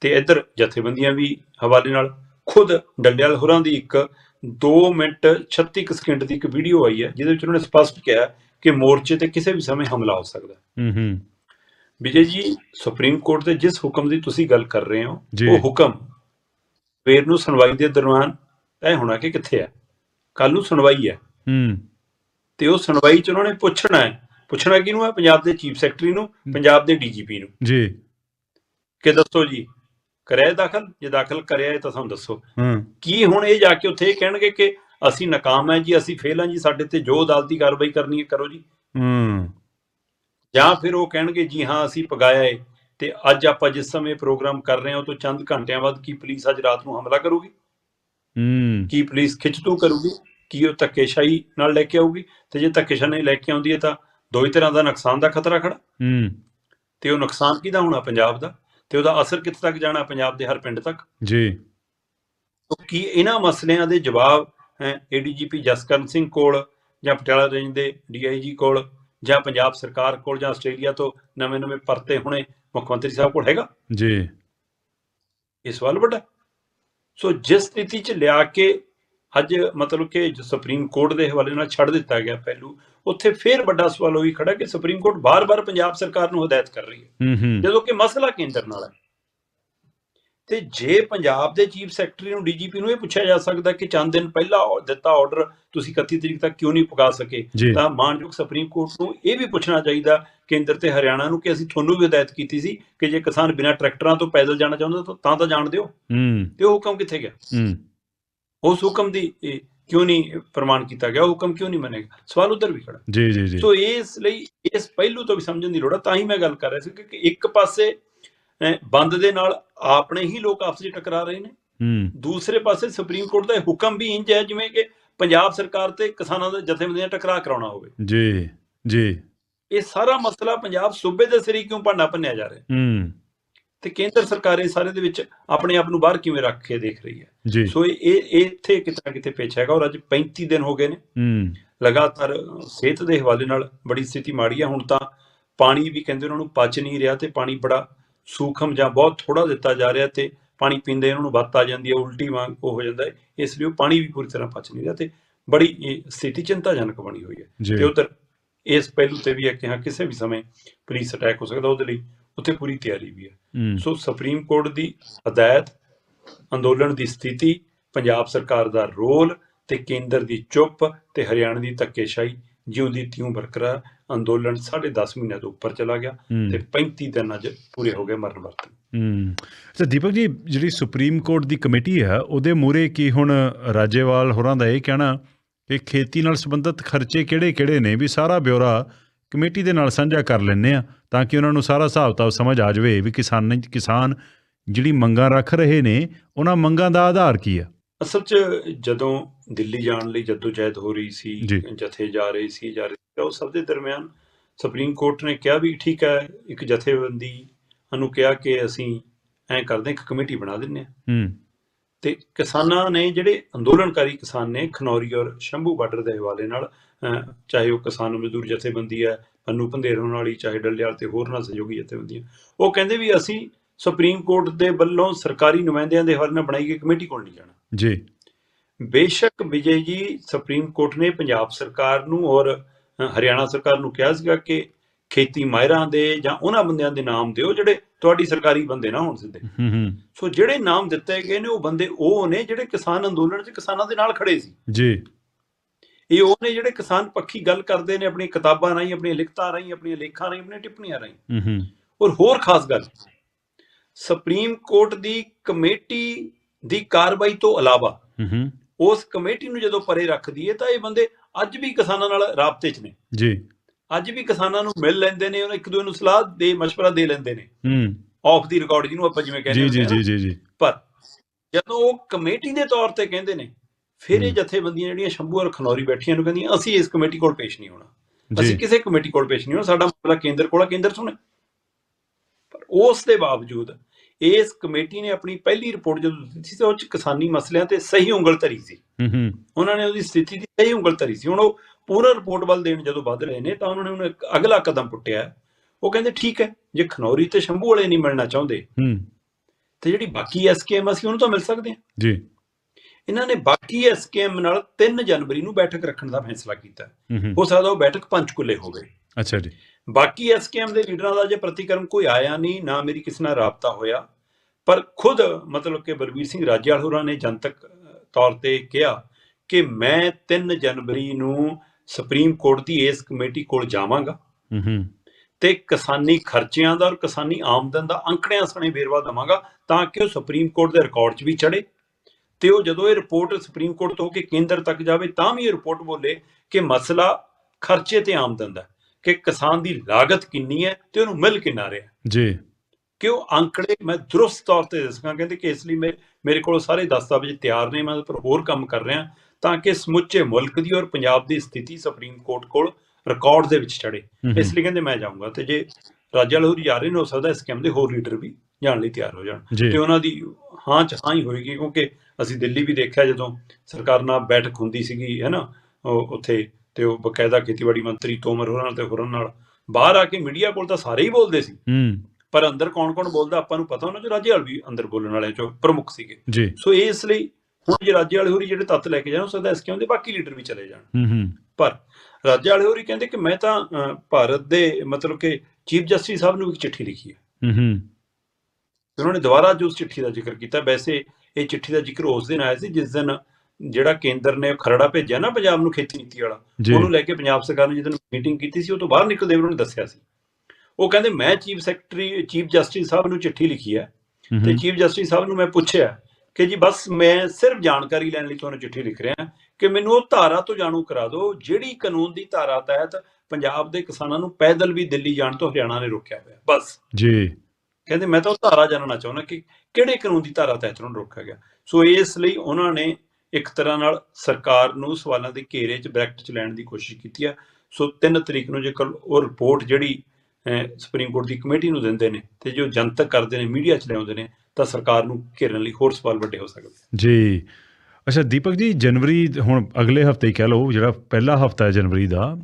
[SPEAKER 2] ਤੇ ਇੱਧਰ ਜਥੇਬੰਦੀਆਂ ਵੀ ਹਵਾਲੇ ਨਾਲ ਖੁਦ ਡੱਲੇਵਾਲ ਹੋਰਾਂ ਦੀ ਇੱਕ 2 ਮਿੰਟ 36 ਕੁ ਸਕਿੰਟ ਦੀ ਇੱਕ ਵੀਡੀਓ ਆਈ ਹੈ ਜਿਹਦੇ ਵਿੱਚ ਉਹਨਾਂ ਨੇ ਸਪਸ਼ਟ ਕਿਹਾ ਕਿ ਮੋਰਚੇ ਤੇ ਕਿਸੇ ਵੀ ਸਮੇਂ ਹਮਲਾ ਹੋ ਸਕਦਾ ਹੈ।
[SPEAKER 1] ਹੂੰ ਹੂੰ।
[SPEAKER 2] ਵਿਜੇ ਜੀ ਸੁਪਰੀਮ ਕੋਰਟ ਦੇ ਜਿਸ ਹੁਕਮ ਦੀ ਤੁਸੀਂ ਗੱਲ ਕਰ ਰਹੇ ਹੋ। ਉਹ ਹੁਕਮ ਸਵੇਰ ਨੂੰ ਸੁਣਵਾਈ ਦੇ ਦੌਰਾਨ ਤੈਅ ਹੋਣਾ ਕਿ ਕਿੱਥੇ ਹੈ? ਕੱਲ ਨੂੰ ਸੁਣਵਾਈ ਹੈ।
[SPEAKER 1] ਹੂੰ।
[SPEAKER 2] ਤੇ ਉਹ ਸੁਣਵਾਈ ਚ ਉਹਨਾਂ ਨੇ ਪੁੱਛਣਾ ਹੈ। ਪੁੱਛਣਾ ਕਿਹਨੂੰ ਹੈ? ਪੰਜਾਬ ਦੇ ਚੀਫ ਸੈਕਟਰੀ ਨੂੰ ਪੰਜਾਬ ਦੇ ਡੀਜੀਪੀ ਨੂੰ।
[SPEAKER 1] ਜੀ।
[SPEAKER 2] ਕਿ ਦੱਸੋ ਜੀ ਕਰਿਆ ਦਾਖਲ? ਜੇ ਦਾਖਲ ਕਰਿਆ ਹੈ ਤਾਂ ਸਾਨੂੰ ਦੱਸੋ। ਕੀ ਹੁਣ ਇਹ ਜਾ ਕੇ ਉੱਥੇ ਇਹ ਕਹਿਣਗੇ ਕਿ ਅਸੀਂ ਨਾਕਾਮ ਹੈ ਜੀ ਅਸੀਂ ਫੇਲ ਹਾਂ ਜੀ ਸਾਡੇ ਤੇ ਜੋ ਅਦਾਲਤੀ ਕਾਰਵਾਈ ਕਰਨੀ ਹੈ ਕਰੋ ਜੀ।
[SPEAKER 1] ਹੂੰ।
[SPEAKER 2] ਜਾਂ ਫਿਰ ਉਹ ਕਹਿਣਗੇ ਜੀ ਹਾਂ ਅਸੀਂ ਪਗਾਇਆ ਹੈ ਤੇ ਅੱਜ ਆਪਾਂ ਜਿਸ ਸਮੇਂ ਪ੍ਰੋਗਰਾਮ ਕਰ ਰਹੇ ਹਾਂ ਉਹ ਤੋਂ ਚੰਦ ਘੰਟਿਆਂ ਬਾਅਦ ਕੀ ਪੁਲਿਸ ਅੱਜ ਰਾਤ ਨੂੰ ਹਮਲਾ ਕਰੂਗੀ?
[SPEAKER 1] ਹੂੰ।
[SPEAKER 2] ਕੀ ਪੁਲਿਸ ਖਿੱਚਤੂ ਕਰੂਗੀ? ਕੀ ਉਹ ਧੱਕੇਸ਼ਾਹੀ ਨਾਲ ਲੈ ਕੇ ਆਊਗੀ? ਤੇ ਜੇ ਧੱਕੇਸ਼ਾਹੀ ਲੈ ਕੇ ਆਉਂਦੀ ਹੈ ਤਾਂ ਦੋ ਹੀ ਤਰ੍ਹਾਂ ਦਾ ਨੁਕਸਾਨ ਦਾ ਖਤਰਾ ਖੜਾ।
[SPEAKER 1] ਹੂੰ।
[SPEAKER 2] ਤੇ ਉਹ ਨੁਕਸਾਨ ਕਿਹਦਾ ਹੋਣਾ? ਪੰਜਾਬ ਦਾ? ਤੇ ਉਹਦਾ ਅਸਰ ਕਿੱਥੇ ਤੱਕ ਜਾਣਾ ਪੰਜਾਬ ਦੇ ਹਰ ਪਿੰਡ ਤੱਕ?
[SPEAKER 1] ਜੀ।
[SPEAKER 2] ਕੀ ਇਹਨਾਂ ਮਸਲਿਆਂ ਦੇ ਜਵਾਬ ਏਡੀਜੀਪੀ ਜਸਕਰਨ ਸਿੰਘ ਕੋਲ ਜਾਂ ਪਟਿਆਲਾ ਰੇਂਜ ਦੇ ਡੀਆਈਜੀ ਕੋਲ ਜਾਂ ਪੰਜਾਬ ਸਰਕਾਰ ਕੋਲ ਜਾਂ ਆਸਟ੍ਰੇਲੀਆ ਤੋਂ ਨਵੇਂ-ਨਵੇਂ ਪਰਤੇ ਹੁਣੇ ਮੁੱਖ ਮੰਤਰੀ ਸਾਹਿਬ ਕੋਲ ਹੈਗਾ?
[SPEAKER 1] ਜੀ।
[SPEAKER 2] ਇਹ ਸਵਾਲ ਵੱਡਾ। ਸੋ ਜਿਸ ਸਥਿਤੀ 'ਚ ਲਿਆ ਕੇ ਅੱਜ ਮਤਲਬ ਕਿ ਜੋ ਸੁਪਰੀਮ ਕੋਰਟ ਦੇ ਹਵਾਲੇ ਨਾਲ ਛੱਡ ਦਿੱਤਾ ਗਿਆ ਪਹਿਲੂ ਉੱਥੇ ਫੇਰ ਵੱਡਾ ਸਵਾਲ ਉਹੀ ਖੜਾ ਕਿ ਸੁਪਰੀਮ ਕੋਰਟ ਬਾਰ-ਬਾਰ ਪੰਜਾਬ ਸਰਕਾਰ ਨੂੰ ਹਦਾਇਤ ਕਰ ਰਹੀ ਹੈ। ਜਦੋਂ ਕਿ ਮਸਲਾ ਕੇਂਦਰ ਨਾਲ ਹੈ। ਤੇ ਜੇ ਪੰਜਾਬ ਦੇ ਚੀਫ ਸੈਕਟਰੀ ਨੂੰ ਡੀਜੀਪੀ ਨੂੰ ਇਹ ਪੁੱਛਿਆ ਜਾ ਸਕਦਾ ਕਿ ਚੰਦ ਦਿਨ ਪਹਿਲਾਂ ਦਿੱਤਾ ਆਰਡਰ ਤੁਸੀਂ 31 ਤਰੀਕ ਤੱਕ ਕਿਉਂ ਨਹੀਂ ਪੁਗਾ ਸਕੇ? ਤਾਂ ਮਾਨਯੋਗ ਸੁਪਰੀਮ ਕੋਰਟ ਨੂੰ ਇਹ ਵੀ ਪੁੱਛਣਾ ਚਾਹੀਦਾ ਕੇਂਦਰ ਤੇ ਹਰਿਆਣਾ ਨੂੰ ਕਿ ਅਸੀਂ ਤੁਹਾਨੂੰ ਵੀ ਹਦਾਇਤ ਕੀਤੀ ਸੀ ਕਿ ਜੇ ਕਿਸਾਨ ਬਿਨਾਂ ਟਰੈਕਟਰਾਂ ਤੋਂ ਪੈਦਲ ਜਾਣਾ ਚਾਹੁੰਦਾ ਤਾਂ ਤਾਂ ਜਾਣ ਦਿਓ। ਤੇ ਉਹ ਹੁਕਮ ਕਿੱਥੇ ਗਿਆ? ਉਸ ਹੁਕਮ ਦੀ ਕਿਉਂ ਨਹੀਂ ਪ੍ਰਮਾਣ ਕੀਤਾ ਗਿਆ? ਹੁਕਮ ਕਿਉਂ ਨਹੀਂ ਮੰਨੇਗਾ ਸਵਾਲ ਉਧਰ ਵੀ ਖੜਾ।
[SPEAKER 1] ਜੀ ਜੀ ਜੀ।
[SPEAKER 2] ਸੋ ਇਸ ਲਈ ਇਸ ਪਹਿਲੂ ਤੋਂ ਵੀ ਸਮਝਣ ਦੀ ਲੋੜ ਹੈ ਤਾਂ ਹੀ ਮੈਂ ਗੱਲ ਕਰ ਰਿਹਾ ਸੀ ਕਿ ਇੱਕ ਪਾਸੇ ਬੰਦ ਦੇ ਨਾਲ ਆਪਣੇ ਹੀ ਲੋਕ ਆਪਸ ਵਿੱਚ ਟਕਰਾ ਰਹੇ ਨੇ।
[SPEAKER 1] ਹੂੰ।
[SPEAKER 2] ਦੂਸਰੇ ਪਾਸੇ ਸੁਪਰੀਮ ਕੋਰਟ ਦਾ ਹੁਕਮ ਵੀ ਇੰਜ ਹੈ ਜਿਵੇਂ ਕਿ ਪੰਜਾਬ ਸਰਕਾਰ ਤੇ ਕਿਸਾਨਾਂ ਦੇ ਜਥੇਬੰਦੀਆਂ ਟਕਰਾ ਕਰਾਉਣਾ ਹੋਵੇ।
[SPEAKER 1] ਜੀ ਜੀ।
[SPEAKER 2] ਇਹ ਸਾਰਾ ਮਸਲਾ ਪੰਜਾਬ ਸੂਬੇ ਦੇ ਸਿਰ ਕਿਉਂ ਭਾਂਡਾ ਭੰਨਿਆ ਜਾ ਰਿਹਾ?
[SPEAKER 1] ਹੂੰ।
[SPEAKER 2] ਤੇ ਕੇਂਦਰ ਸਰਕਾਰ ਇਹ ਸਾਰੇ ਦੇ ਵਿੱਚ ਆਪਣੇ ਆਪ ਨੂੰ ਬਾਹਰ ਕਿਵੇਂ ਰੱਖ ਕੇ ਦੇਖ ਰਹੀ ਹੈ? ਸੋ ਇਹ ਇੱਥੇ ਕਿਤੇ ਕਿਤੇ ਪੇਛ ਹੈਗਾ ਔਰ ਅੱਜ 35 ਦਿਨ ਹੋ ਗਏ ਨੇ।
[SPEAKER 1] ਹੂੰ।
[SPEAKER 2] ਲਗਾਤਾਰ ਸਿਹਤ ਦੇ ਹਵਾਲੇ ਨਾਲ ਬੜੀ ਸਥਿਤੀ ਮਾੜੀ ਹੈ। ਹੁਣ ਤਾਂ ਪਾਣੀ ਵੀ ਕਹਿੰਦੇ ਉਹਨਾਂ ਨੂੰ ਪਚ ਨਹੀਂ ਰਿਹਾ ਤੇ ਪਾਣੀ ਬੜਾ ਸੂਖਮ ਜਾਂ ਬਹੁਤ ਥੋੜਾ ਦਿੱਤਾ ਜਾ ਰਿਹਾ ਤੇ ਪਾਣੀ ਪੀਂਦੇ ਉਹਨਾਂ ਨੂੰ ਬੱਤ ਆ ਜਾਂਦੀ ਹੈ ਉਲਟੀ ਵਾਂਗ ਉਹ ਹੋ ਜਾਂਦਾ ਹੈ। ਇਸ ਲਈ ਉਹ ਪਾਣੀ ਵੀ ਪੂਰੀ ਤਰ੍ਹਾਂ ਪਚ ਨਹੀਂ ਰਿਹਾ ਤੇ ਬੜੀ ਸਥਿਤੀ ਚਿੰਤਾਜਨਕ ਬਣੀ ਹੋਈ ਹੈ। ਤੇ ਉਧਰ ਇਸ ਪਹਿਲੂ ਤੇ ਵੀ ਹੈ ਕਿ ਹਾਂ ਕਿਸੇ ਵੀ ਸਮੇਂ ਪੁਲਿਸ ਅਟੈਕ ਹੋ ਸਕਦਾ ਉਹਦੇ ਲਈ ਉੱਥੇ ਪੂਰੀ ਤਿਆਰੀ ਵੀ ਹੈ। ਸੋ ਸੁਪਰੀਮ ਕੋਰਟ ਦੀ ਹਦਾਇਤ ਅੰਦੋਲਨ ਦੀ ਸਥਿਤੀ ਪੰਜਾਬ ਸਰਕਾਰ ਦਾ ਰੋਲ ਤੇ ਕੇਂਦਰ ਦੀ ਚੁੱਪ ਤੇ ਹਰਿਆਣਾ ਦੀ ਧੱਕੇਸ਼ਾਹੀ ਜਿਉਂ ਦੀ ਤਿਉਂ ਬਰਕਰਾਰ ਅੰਦੋਲਨ 10.5 ਮਹੀਨਿਆਂ ਤੋਂ ਉੱਪਰ ਚਲਾ ਗਿਆ ਤੇ 35 ਦਿਨ ਅੱਜ ਪੂਰੇ ਹੋ ਗਏ ਮਰਨ ਵਰਤ।
[SPEAKER 1] ਹੂੰ। ਅੱਛਾ ਦੀਪਕ ਜੀ ਜਿਹੜੀ ਸੁਪਰੀਮ ਕੋਰਟ ਦੀ ਕਮੇਟੀ ਹੈ ਉਹਦੇ ਮੂਰੇ ਕੀ ਹੁਣ ਰਾਜੇਵਾਲ ਹੋਰਾਂ ਦਾ ਇਹ ਕਹਿਣਾ ਕਿ ਖੇਤੀ ਨਾਲ ਸੰਬੰਧਿਤ ਖਰਚੇ ਕਿਹੜੇ-ਕਿਹੜੇ ਨੇ? ਵੀ ਸਾਰਾ ਬਿਊਰਾ ਕਮੇਟੀ ਦੇ ਨਾਲ ਸਾਂਝਾ ਕਰ ਲੈਂਦੇ ਆ ਤਾਂ ਕਿ ਉਹਨਾਂ ਨੂੰ ਸਾਰਾ ਹਿਸਾਬ ਕਿਤਾਬ ਸਮਝ ਆ ਜਾਵੇ ਵੀ ਕਿਸਾਨ ਕਿਸਾਨ ਜਿਹੜੀ ਮੰਗਾਂ ਰੱਖ ਰਹੇ ਨੇ ਉਹਨਾਂ ਮੰਗਾਂ ਦਾ ਆਧਾਰ ਕੀ ਆ?
[SPEAKER 2] ਅਸਲ 'ਚ ਜਦੋਂ ਦਿੱਲੀ ਜਾਣ ਲਈ ਜਦੋਜਹਿਦ ਹੋ ਰਹੀ ਸੀ। ਜਥੇ ਜਾ ਰਹੇ ਸੀ ਜਾ ਰਹੇ ਸੀ ਉਹ ਸਭ ਦੇ ਦਰਮਿਆਨ ਸੁਪਰੀਮ ਕੋਰਟ ਨੇ ਕਿਹਾ ਵੀ ਠੀਕ ਹੈ ਇੱਕ ਜਥੇਬੰਦੀ ਨੂੰ ਕਿਹਾ ਕਿ ਅਸੀਂ ਐਂ ਕਰਦੇ ਇੱਕ ਕਮੇਟੀ ਬਣਾ ਦਿੰਨੇ ਆ
[SPEAKER 1] ਹੂੰ।
[SPEAKER 2] ਤੇ ਕਿਸਾਨਾਂ ਨੇ ਜਿਹੜੇ ਅੰਦੋਲਨਕਾਰੀ ਕਿਸਾਨ ਨੇ ਖਨੌਰੀ ਔਰ ਸ਼ੰਭੂ ਬਾਰਡਰ ਦੇ ਹਵਾਲੇ ਨਾਲ ਚਾਹੇ ਉਹ ਕਿਸਾਨ ਮਜ਼ਦੂਰ ਜਥੇਬੰਦੀ ਹੈ ਪੰਨੂ ਪੰਧੇਰਨ ਵਾਲੀ ਚਾਹੇ ਡੱਲੇਵਾਲ ਤੇ ਹੋਰ ਨਾਲ ਸਹਿਯੋਗੀ ਜਥੇਬੰਦੀਆਂ ਉਹ ਕਹਿੰਦੇ ਵੀ ਅਸੀਂ ਸੁਪਰੀਮ ਕੋਰਟ ਦੇ ਵੱਲੋਂ ਸਰਕਾਰੀ ਨੁਮਾਇੰਦਿਆਂ ਦੇ ਹਵਾਲੇ ਨਾਲ ਬਣਾਈ ਗਈ ਕਮੇਟੀ ਕੋਲ ਨਹੀਂ ਜਾਣਾ।
[SPEAKER 1] ਜੀ।
[SPEAKER 2] ਬੇਸ਼ੱਕ ਵਿਜੇ ਜੀ ਸੁਪਰੀਮ ਕੋਰਟ ਨੇ ਪੰਜਾਬ ਸਰਕਾਰ ਨੂੰ ਔਰ ਹਰਿਆਣਾ ਸਰਕਾਰ ਨੂੰ ਕਿਹਾ ਸੀਗਾ ਕਿ ਖੇਤੀ ਮਾਹਿਰਾਂ ਦੇ ਜਾਂ ਉਹਨਾਂ ਬੰਦਿਆਂ ਦੇ ਨਾਮ ਦਿਓ ਜਿਹੜੇ ਤੁਹਾਡੀ ਸਰਕਾਰੀ ਬੰਦੇ ਨਾ ਹੋਣ ਸਿੱਧੇ।
[SPEAKER 1] ਹੂੰ ਹੂੰ।
[SPEAKER 2] ਸੋ ਜਿਹੜੇ ਨਾਮ ਦਿੱਤੇ ਗਏ ਨੇ ਉਹ ਬੰਦੇ ਉਹ ਨੇ ਜਿਹੜੇ ਕਿਸਾਨ ਅੰਦੋਲਨ 'ਚ ਕਿਸਾਨਾਂ ਦੇ ਨਾਲ ਖੜੇ ਸੀ।
[SPEAKER 1] ਜੀ।
[SPEAKER 2] ਇਹ ਉਹ ਨੇ ਜਿਹੜੇ ਕਿਸਾਨ ਪੱਖੀ ਗੱਲ ਕਰਦੇ ਨੇ ਆਪਣੀਆਂ ਕਿਤਾਬਾਂ ਰਾਹੀਂ ਆਪਣੀਆਂ ਲਿਖਤਾਂ ਰਾਹੀਂ ਆਪਣੀਆਂ ਲੇਖਾਂ ਰਾਹੀਂ ਆਪਣੀਆਂ ਟਿੱਪਣੀਆਂ ਰਾਹੀਂ।
[SPEAKER 1] ਹੂੰ ਹੂੰ।
[SPEAKER 2] ਔਰ ਹੋਰ ਖਾਸ ਗੱਲ ਸੁਪਰੀਮ ਕੋਰਟ ਦੀ ਕਮੇਟੀ ਦੀ ਕਾਰਵਾਈ ਤੋਂ ਇਲਾਵਾ
[SPEAKER 1] ਹੂੰ ਹੂੰ।
[SPEAKER 2] ਉਸ ਕਮੇਟੀ ਨੂੰ ਜਦੋਂ ਪਰੇ ਰੱਖ ਦਈਏ ਤਾਂ ਇਹ ਬੰਦੇ ਅੱਜ ਵੀ ਕਿਸਾਨਾਂ ਨਾਲ ਰਾਬਤੇ 'ਚ ਨੇ।
[SPEAKER 1] ਜੀ।
[SPEAKER 2] ਅੱਜ ਵੀ ਕਿਸਾਨਾਂ ਨੂੰ ਮਿਲ ਲੈਂਦੇ ਨੇ ਉਹਨਾਂ ਇੱਕ ਦੂਜੇ ਨੂੰ ਸਲਾਹ ਦੇ ਮਸ਼ਵਰਾ ਦੇ ਲੈਂਦੇ ਨੇ।
[SPEAKER 1] ਹੂੰ।
[SPEAKER 2] ਆਫ ਦੀ ਰਿਕਾਰਡ ਜਿਹਨੂੰ ਆਪਾਂ ਜਿਵੇਂ ਕਹਿੰਦੇ
[SPEAKER 1] ਜੀ ਜੀ ਜੀ। ਜੀ ਜੀ।
[SPEAKER 2] ਪਰ ਜਦੋਂ ਉਹ ਕਮੇਟੀ ਦੇ ਤੌਰ ਤੇ ਕਹਿੰਦੇ ਨੇ ਫਿਰ ਇਹ। ਜਥੇਬੰਦੀਆਂ ਜਿਹੜੀਆਂ ਸ਼ੰਭੂ ਔਰ ਖਨੌਰੀ ਬੈਠੀਆਂ ਨੂੰ ਕਹਿੰਦੀਆਂ ਅਸੀਂ ਇਸ ਕਮੇਟੀ ਕੋਲ ਪੇਸ਼ ਨਹੀਂ ਹੋਣਾ। ਅਸੀਂ ਕਿਸੇ ਕਮੇਟੀ ਕੋਲ ਪੇਸ਼ ਨਹੀਂ ਹੋਣਾ ਸਾਡਾ ਮਸਲਾ ਕੇਂਦਰ ਕੋਲ ਆ ਕੇਂਦਰ ਸੁਣੇ। ਪਰ ਉਸ ਦੇ ਬਾਵਜੂਦ ਇਸ ਕਮੇਟੀ ਨੇ ਆਪਣੀ ਪਹਿਲੀ ਰਿਪੋਰਟ ਜਦੋਂ ਦਿੱਤੀ ਸੀ ਉਹ ਚ ਕਿਸਾਨੀ ਮਸਲਿਆਂ ਤੇ ਸਹੀ ਉਂਗਲ ਧਰੀ ਸੀ।
[SPEAKER 1] ਹੂੰ ਹੂੰ।
[SPEAKER 2] ਉਹਨਾਂ ਨੇ ਉਹਦੀ ਸਥਿਤੀ ਦੀ ਸਹੀ ਉਂਗਲ ਧਰੀ ਸੀ। ਹੁਣ ਉਹ ਪੂਰਾ ਰਿਪੋਰਟ ਵੱਲ ਦੇਣ ਜਦੋਂ ਵੱਧ ਰਹੇ ਨੇ ਤਾਂ ਉਹਨਾਂ ਨੇ ਉਹਨੂੰ ਇੱਕ ਅਗਲਾ ਕਦਮ ਪੁੱਟਿਆ। ਉਹ ਕਹਿੰਦੇ ਠੀਕ ਹੈ ਜੇ ਖਨੌਰੀ ਤੇ ਸ਼ੰਭੂ ਵਾਲੇ ਨਹੀਂ ਮਿਲਣਾ ਚਾਹੁੰਦੇ
[SPEAKER 1] ਹੂੰ।
[SPEAKER 2] ਤੇ ਜਿਹੜੀ ਬਾਕੀ ਐਸਕੇਐਮ ਅਸੀਂ ਉਹਨੂੰ ਤਾਂ ਮਿਲ ਸਕਦੇ ਹਾਂ?
[SPEAKER 1] ਜੀ।
[SPEAKER 2] ਇਹਨਾਂ ਨੇ ਬਾਕੀ ਐਸਕੇਐਮ ਨਾਲ 3 ਜਨਵਰੀ ਨੂੰ ਬੈਠਕ ਰੱਖਣ ਦਾ ਫੈਸਲਾ ਕੀਤਾ।
[SPEAKER 1] ਹੋ
[SPEAKER 2] ਸਕਦਾ ਉਹ ਬੈਠਕ ਪੰਚਕੁਲੇ ਹੋਵੇ।
[SPEAKER 1] ਅੱਛਾ ਜੀ।
[SPEAKER 2] ਬਾਕੀ ਐਸਕੇਐਮ ਦੇ ਲੀਡਰਾਂ ਦਾ ਜੇ ਪ੍ਰਤੀਕਰਮ ਕੋਈ ਆਇਆ ਨਹੀਂ ਨਾ ਮੇਰੀ ਕਿਸੇ ਨਾਲ ਰਾਬਤਾ ਹੋਇਆ। ਪਰ ਖੁਦ ਮਤਲਬ ਕਿ ਬਲਬੀਰ ਸਿੰਘ ਰਾਜੇਵਾਲ ਹੋਰਾਂ ਨੇ ਜਨਤਕ ਤੌਰ ਤੇ ਕਿਹਾ ਕਿ ਮੈਂ 3 ਜਨਵਰੀ ਨੂੰ ਸੁਪਰੀਮ ਕੋਰਟ ਦੀ ਇਸ ਕਮੇਟੀ ਕੋਲ ਜਾਵਾਂਗਾ।
[SPEAKER 1] ਹੂੰ ਹੂੰ।
[SPEAKER 2] ਤੇ ਕਿਸਾਨੀ ਖਰਚਿਆਂ ਦਾ ਔਰ ਕਿਸਾਨੀ ਆਮਦਨ ਦਾ ਅੰਕੜਿਆਂ ਸਣੇ ਵੇਰਵਾ ਦਵਾਂਗਾ ਤਾਂ ਕਿ ਉਹ ਸੁਪਰੀਮ ਕੋਰਟ ਦੇ ਰਿਕਾਰਡ 'ਚ ਵੀ ਚੜੇ ਤੇ ਉਹ ਜਦੋਂ ਇਹ ਰਿਪੋਰਟ ਸੁਪਰੀਮ ਕੋਰਟ ਤੋਂ ਹੋ ਕੇ ਕੇਂਦਰ ਤੱਕ ਜਾਵੇ ਤਾਂ ਵੀ ਇਹ ਰਿਪੋਰਟ ਬੋਲੇ ਕਿ ਮਸਲਾ ਖਰਚੇ ਤੇ ਆਮਦਨ ਦਾ ਕਿ ਕਿਸਾਨ ਦੀ ਲਾਗਤ ਕਿੰਨੀ ਹੈ ਤੇ ਉਹਨੂੰ ਮਿਲ ਕਿੰਨਾ ਰਿਹਾ
[SPEAKER 1] ਜੀ।
[SPEAKER 2] ਕਿ ਉਹ ਅੰਕੜੇ ਮੈਂ ਦਰੁਸਤ ਤੌਰ ਤੇ ਦੱਸਾਂ ਕਹਿੰਦੇ ਕਿ ਇਸ ਲਈ ਮੇ- ਮੇਰੇ ਕੋਲ ਸਾਰੇ ਦਸਤਾਵੇਜ਼ ਤਿਆਰ ਨੇ ਮੈਂ ਪਰ ਹੋਰ ਕੰਮ ਕਰ ਰਿਹਾ ਤਾਂ ਕਿ ਸਮੁੱਚੇ ਮੁਲਕ ਦੀ ਔਰ ਪੰਜਾਬ ਦੀ ਸਥਿਤੀ ਸੁਪਰੀਮ ਕੋਰਟ ਕੋਲ ਰਿਕਾਰਡ ਦੇ ਵਿੱਚ ਚੜੇ। ਇਸ ਲਈ ਕਹਿੰਦੇ ਮੈਂ ਜਾਊਂਗਾ ਤੇ ਜੇ ਰਾਜਾ ਲਹੂਰੀ ਜਾ ਰਹੇ ਨੇ ਹੋ ਸਕਦਾ ਇਸ ਸਕੈਮ ਦੇ ਹੋਰ ਲੀਡਰ ਵੀ ਜਾਣ ਲਈ ਤਿਆਰ ਹੋ ਜਾਣ। ਤੇ ਉਹਨਾਂ ਦੀ ਹਾਂ ਚ ਹਾਂ ਹੀ ਹੋਏਗੀ ਕਿਉਂਕਿ ਅਸੀਂ ਦਿੱਲੀ ਵੀ ਦੇਖਿਆ ਜਦੋਂ ਸਰਕਾਰ ਨਾਲ ਬੈਠਕ ਹੁੰਦੀ ਸੀਗੀ ਹੈ ਨਾ ਉਹ ਉੱਥੇ ਤੇ ਉਹ ਬਕਾਇਦਾ ਖੇਤੀਬਾੜੀ ਮੰਤਰੀ ਤੋਮਰ ਹੋਰਾਂ ਨਾਲ ਤੇ ਹੋਰਾਂ ਨਾਲ ਬਾਹਰ ਆ ਕੇ ਮੀਡੀਆ ਕੋਲ ਤਾਂ ਸਾਰੇ ਹੀ ਬੋਲਦੇ ਸੀ।
[SPEAKER 1] ਹੂੰ।
[SPEAKER 2] ਪਰ ਅੰਦਰ ਕੌਣ-ਕੌਣ ਬੋਲਦਾ ਆਪਾਂ ਨੂੰ ਪਤਾ ਉਹਨਾਂ ਚੋਂ ਰਾਜੇਵਾਲ ਵੀ ਅੰਦਰ ਬੋਲਣ ਵਾਲਿਆਂ ਚੋਂ ਪ੍ਰਮੁੱਖ ਸੀਗੇ।
[SPEAKER 1] ਜੀ।
[SPEAKER 2] ਸੋ ਇਸ ਲਈ ਹੁਣ ਜੇ ਰਾਜੇਵਾਲ ਹੋਰੀ ਜਿਹੜੇ ਤੱਤ ਲੈ ਕੇ ਜਾਣ ਸਕਦਾ ਇਸ ਕਿਉਂ ਦੇ ਬਾਕੀ ਲੀਡਰ ਵੀ ਚਲੇ ਜਾਣ।
[SPEAKER 1] ਹੂੰ ਹੂੰ।
[SPEAKER 2] ਪਰ ਰਾਜੇਵਾਲ ਹੋਰੀ ਕਹਿੰਦੇ ਕਿ ਮੈਂ ਤਾਂ ਭਾਰਤ ਦੇ ਮਤਲਬ ਕਿ ਚੀਫ ਜਸਟਿਸ ਸਾਹਿਬ ਨੂੰ ਇੱਕ ਚਿੱਠੀ ਲਿਖੀ ਹੈ।
[SPEAKER 1] ਹੂੰ ਹੂੰ।
[SPEAKER 2] ਉਹਨਾਂ ਨੇ ਦੁਬਾਰਾ ਜੋ ਉਸ ਚਿੱਠੀ ਦਾ ਜ਼ਿਕਰ ਕੀਤਾ। ਵੈਸੇ ਇਹ ਚਿੱਠੀ ਦਾ ਜ਼ਿਕਰ ਉਸ ਦਿਨ ਆਇਆ ਸੀ ਜਿਸ ਦਿਨ ਜਿਹੜਾ ਕੇਂਦਰ ਨੇ ਖਰੜਾ ਭੇਜਿਆ ਨਾ ਪੰਜਾਬ ਨੂੰ ਖੇਤੀ ਨੀਤੀ ਵਾਲਾ ਉਹਨੂੰ ਲੈ ਕੇ ਪੰਜਾਬ ਸਰਕਾਰ ਨੇ ਜਦੋਂ ਮੀਟਿੰਗ ਕੀਤੀ ਸੀ ਉਹ ਤੋਂ ਬਾਹਰ ਨਿਕਲਦੇ ਉਹਨਾਂ ਨੇ ਦੱਸਿਆ ਸੀ। ਉਹ ਕਹਿੰਦੇ ਮੈਂ ਚੀਫ ਸੈਕਟਰੀ ਚੀਫ ਜਸਟਿਸ ਸਾਹਿਬ ਨੂੰ ਚਿੱਠੀ ਲਿਖੀ ਹੈ ਤੇ ਚੀਫ ਜਸਟਿਸ ਸਾਹਿਬ ਨੂੰ ਮੈਂ ਪੁੱਛਿਆ ਕਿ ਜੀ ਬਸ ਮੈਂ ਸਿਰਫ ਜਾਣਕਾਰੀ ਲੈਣ ਲਈ ਤੁਹਾਨੂੰ ਚਿੱਠੀ ਲਿਖ ਰਿਹਾ ਕਿ ਮੈਨੂੰ ਉਹ ਧਾਰਾ ਤੋਂ ਜਾਣੂ ਕਰਾ ਦਿਓ ਜਿਹੜੀ ਕਾਨੂੰਨ ਦੀ ਧਾਰਾ ਤਹਿਤ ਪੰਜਾਬ ਦੇ ਕਿਸਾਨਾਂ ਨੂੰ ਪੈਦਲ ਵੀ ਦਿੱਲੀ ਜਾਣ ਤੋਂ ਹਰਿਆਣਾ ਨੇ ਰੋਕਿਆ ਹੋਇਆ ਬਸ।
[SPEAKER 1] ਜੀ।
[SPEAKER 2] ਕਹਿੰਦੇ ਮੈਂ ਤਾਂ ਉਹ ਧਾਰਾ ਜਾਣਨਾ ਚਾਹੁੰਦਾ ਕਿ ਕਿਹੜੇ ਕਾਨੂੰਨ ਦੀ ਧਾਰਾ ਤਹਿਤ ਉਹਨੂੰ ਰੋਕਿਆ ਗਿਆ? ਸੋ ਇਸ ਲਈ ਉਹਨਾਂ ਨੇ ਇੱਕ ਤਰ੍ਹਾਂ ਨਾਲ ਸਰਕਾਰ ਨੂੰ ਸਵਾਲਾਂ ਦੇ ਘੇਰੇ 'ਚ ਬ੍ਰੈਕਟ 'ਚ ਲੈਣ ਦੀ ਕੋਸ਼ਿਸ਼ ਕੀਤੀ ਹੈ ਸੋ 3 ਤਰੀਕ ਨੂੰ ਜੇਕਰ ਉਹ ਰਿਪੋਰਟ ਜਿਹੜੀ ਸੁਪਰੀਮ ਕੋਰਟ ਦੀ ਕਮੇਟੀ ਨੂੰ ਦਿੰਦੇ ਨੇ ਤੇ ਜੋ ਜਨਤਕ ਕਰਦੇ ਨੇ ਮੀਡੀਆ 'ਚ ਲਿਆਉਂਦੇ ਨੇ ਤਾਂ ਸਰਕਾਰ ਨੂੰ ਘੇਰਨ ਲਈ ਹੋਰ ਸਵਾਲ ਵੱਡੇ ਹੋ ਸਕਦੇ
[SPEAKER 1] ਜੀ। ਅੱਛਾ ਦੀਪਕ ਜੀ ਜਨਵਰੀ ਹੁਣ ਅਗਲੇ ਹਫ਼ਤੇ ਹੀ ਕਹਿ ਲਓ ਜਿਹੜਾ ਪਹਿਲਾ ਹਫਤਾ ਹੈ ਜਨਵਰੀ ਦਾ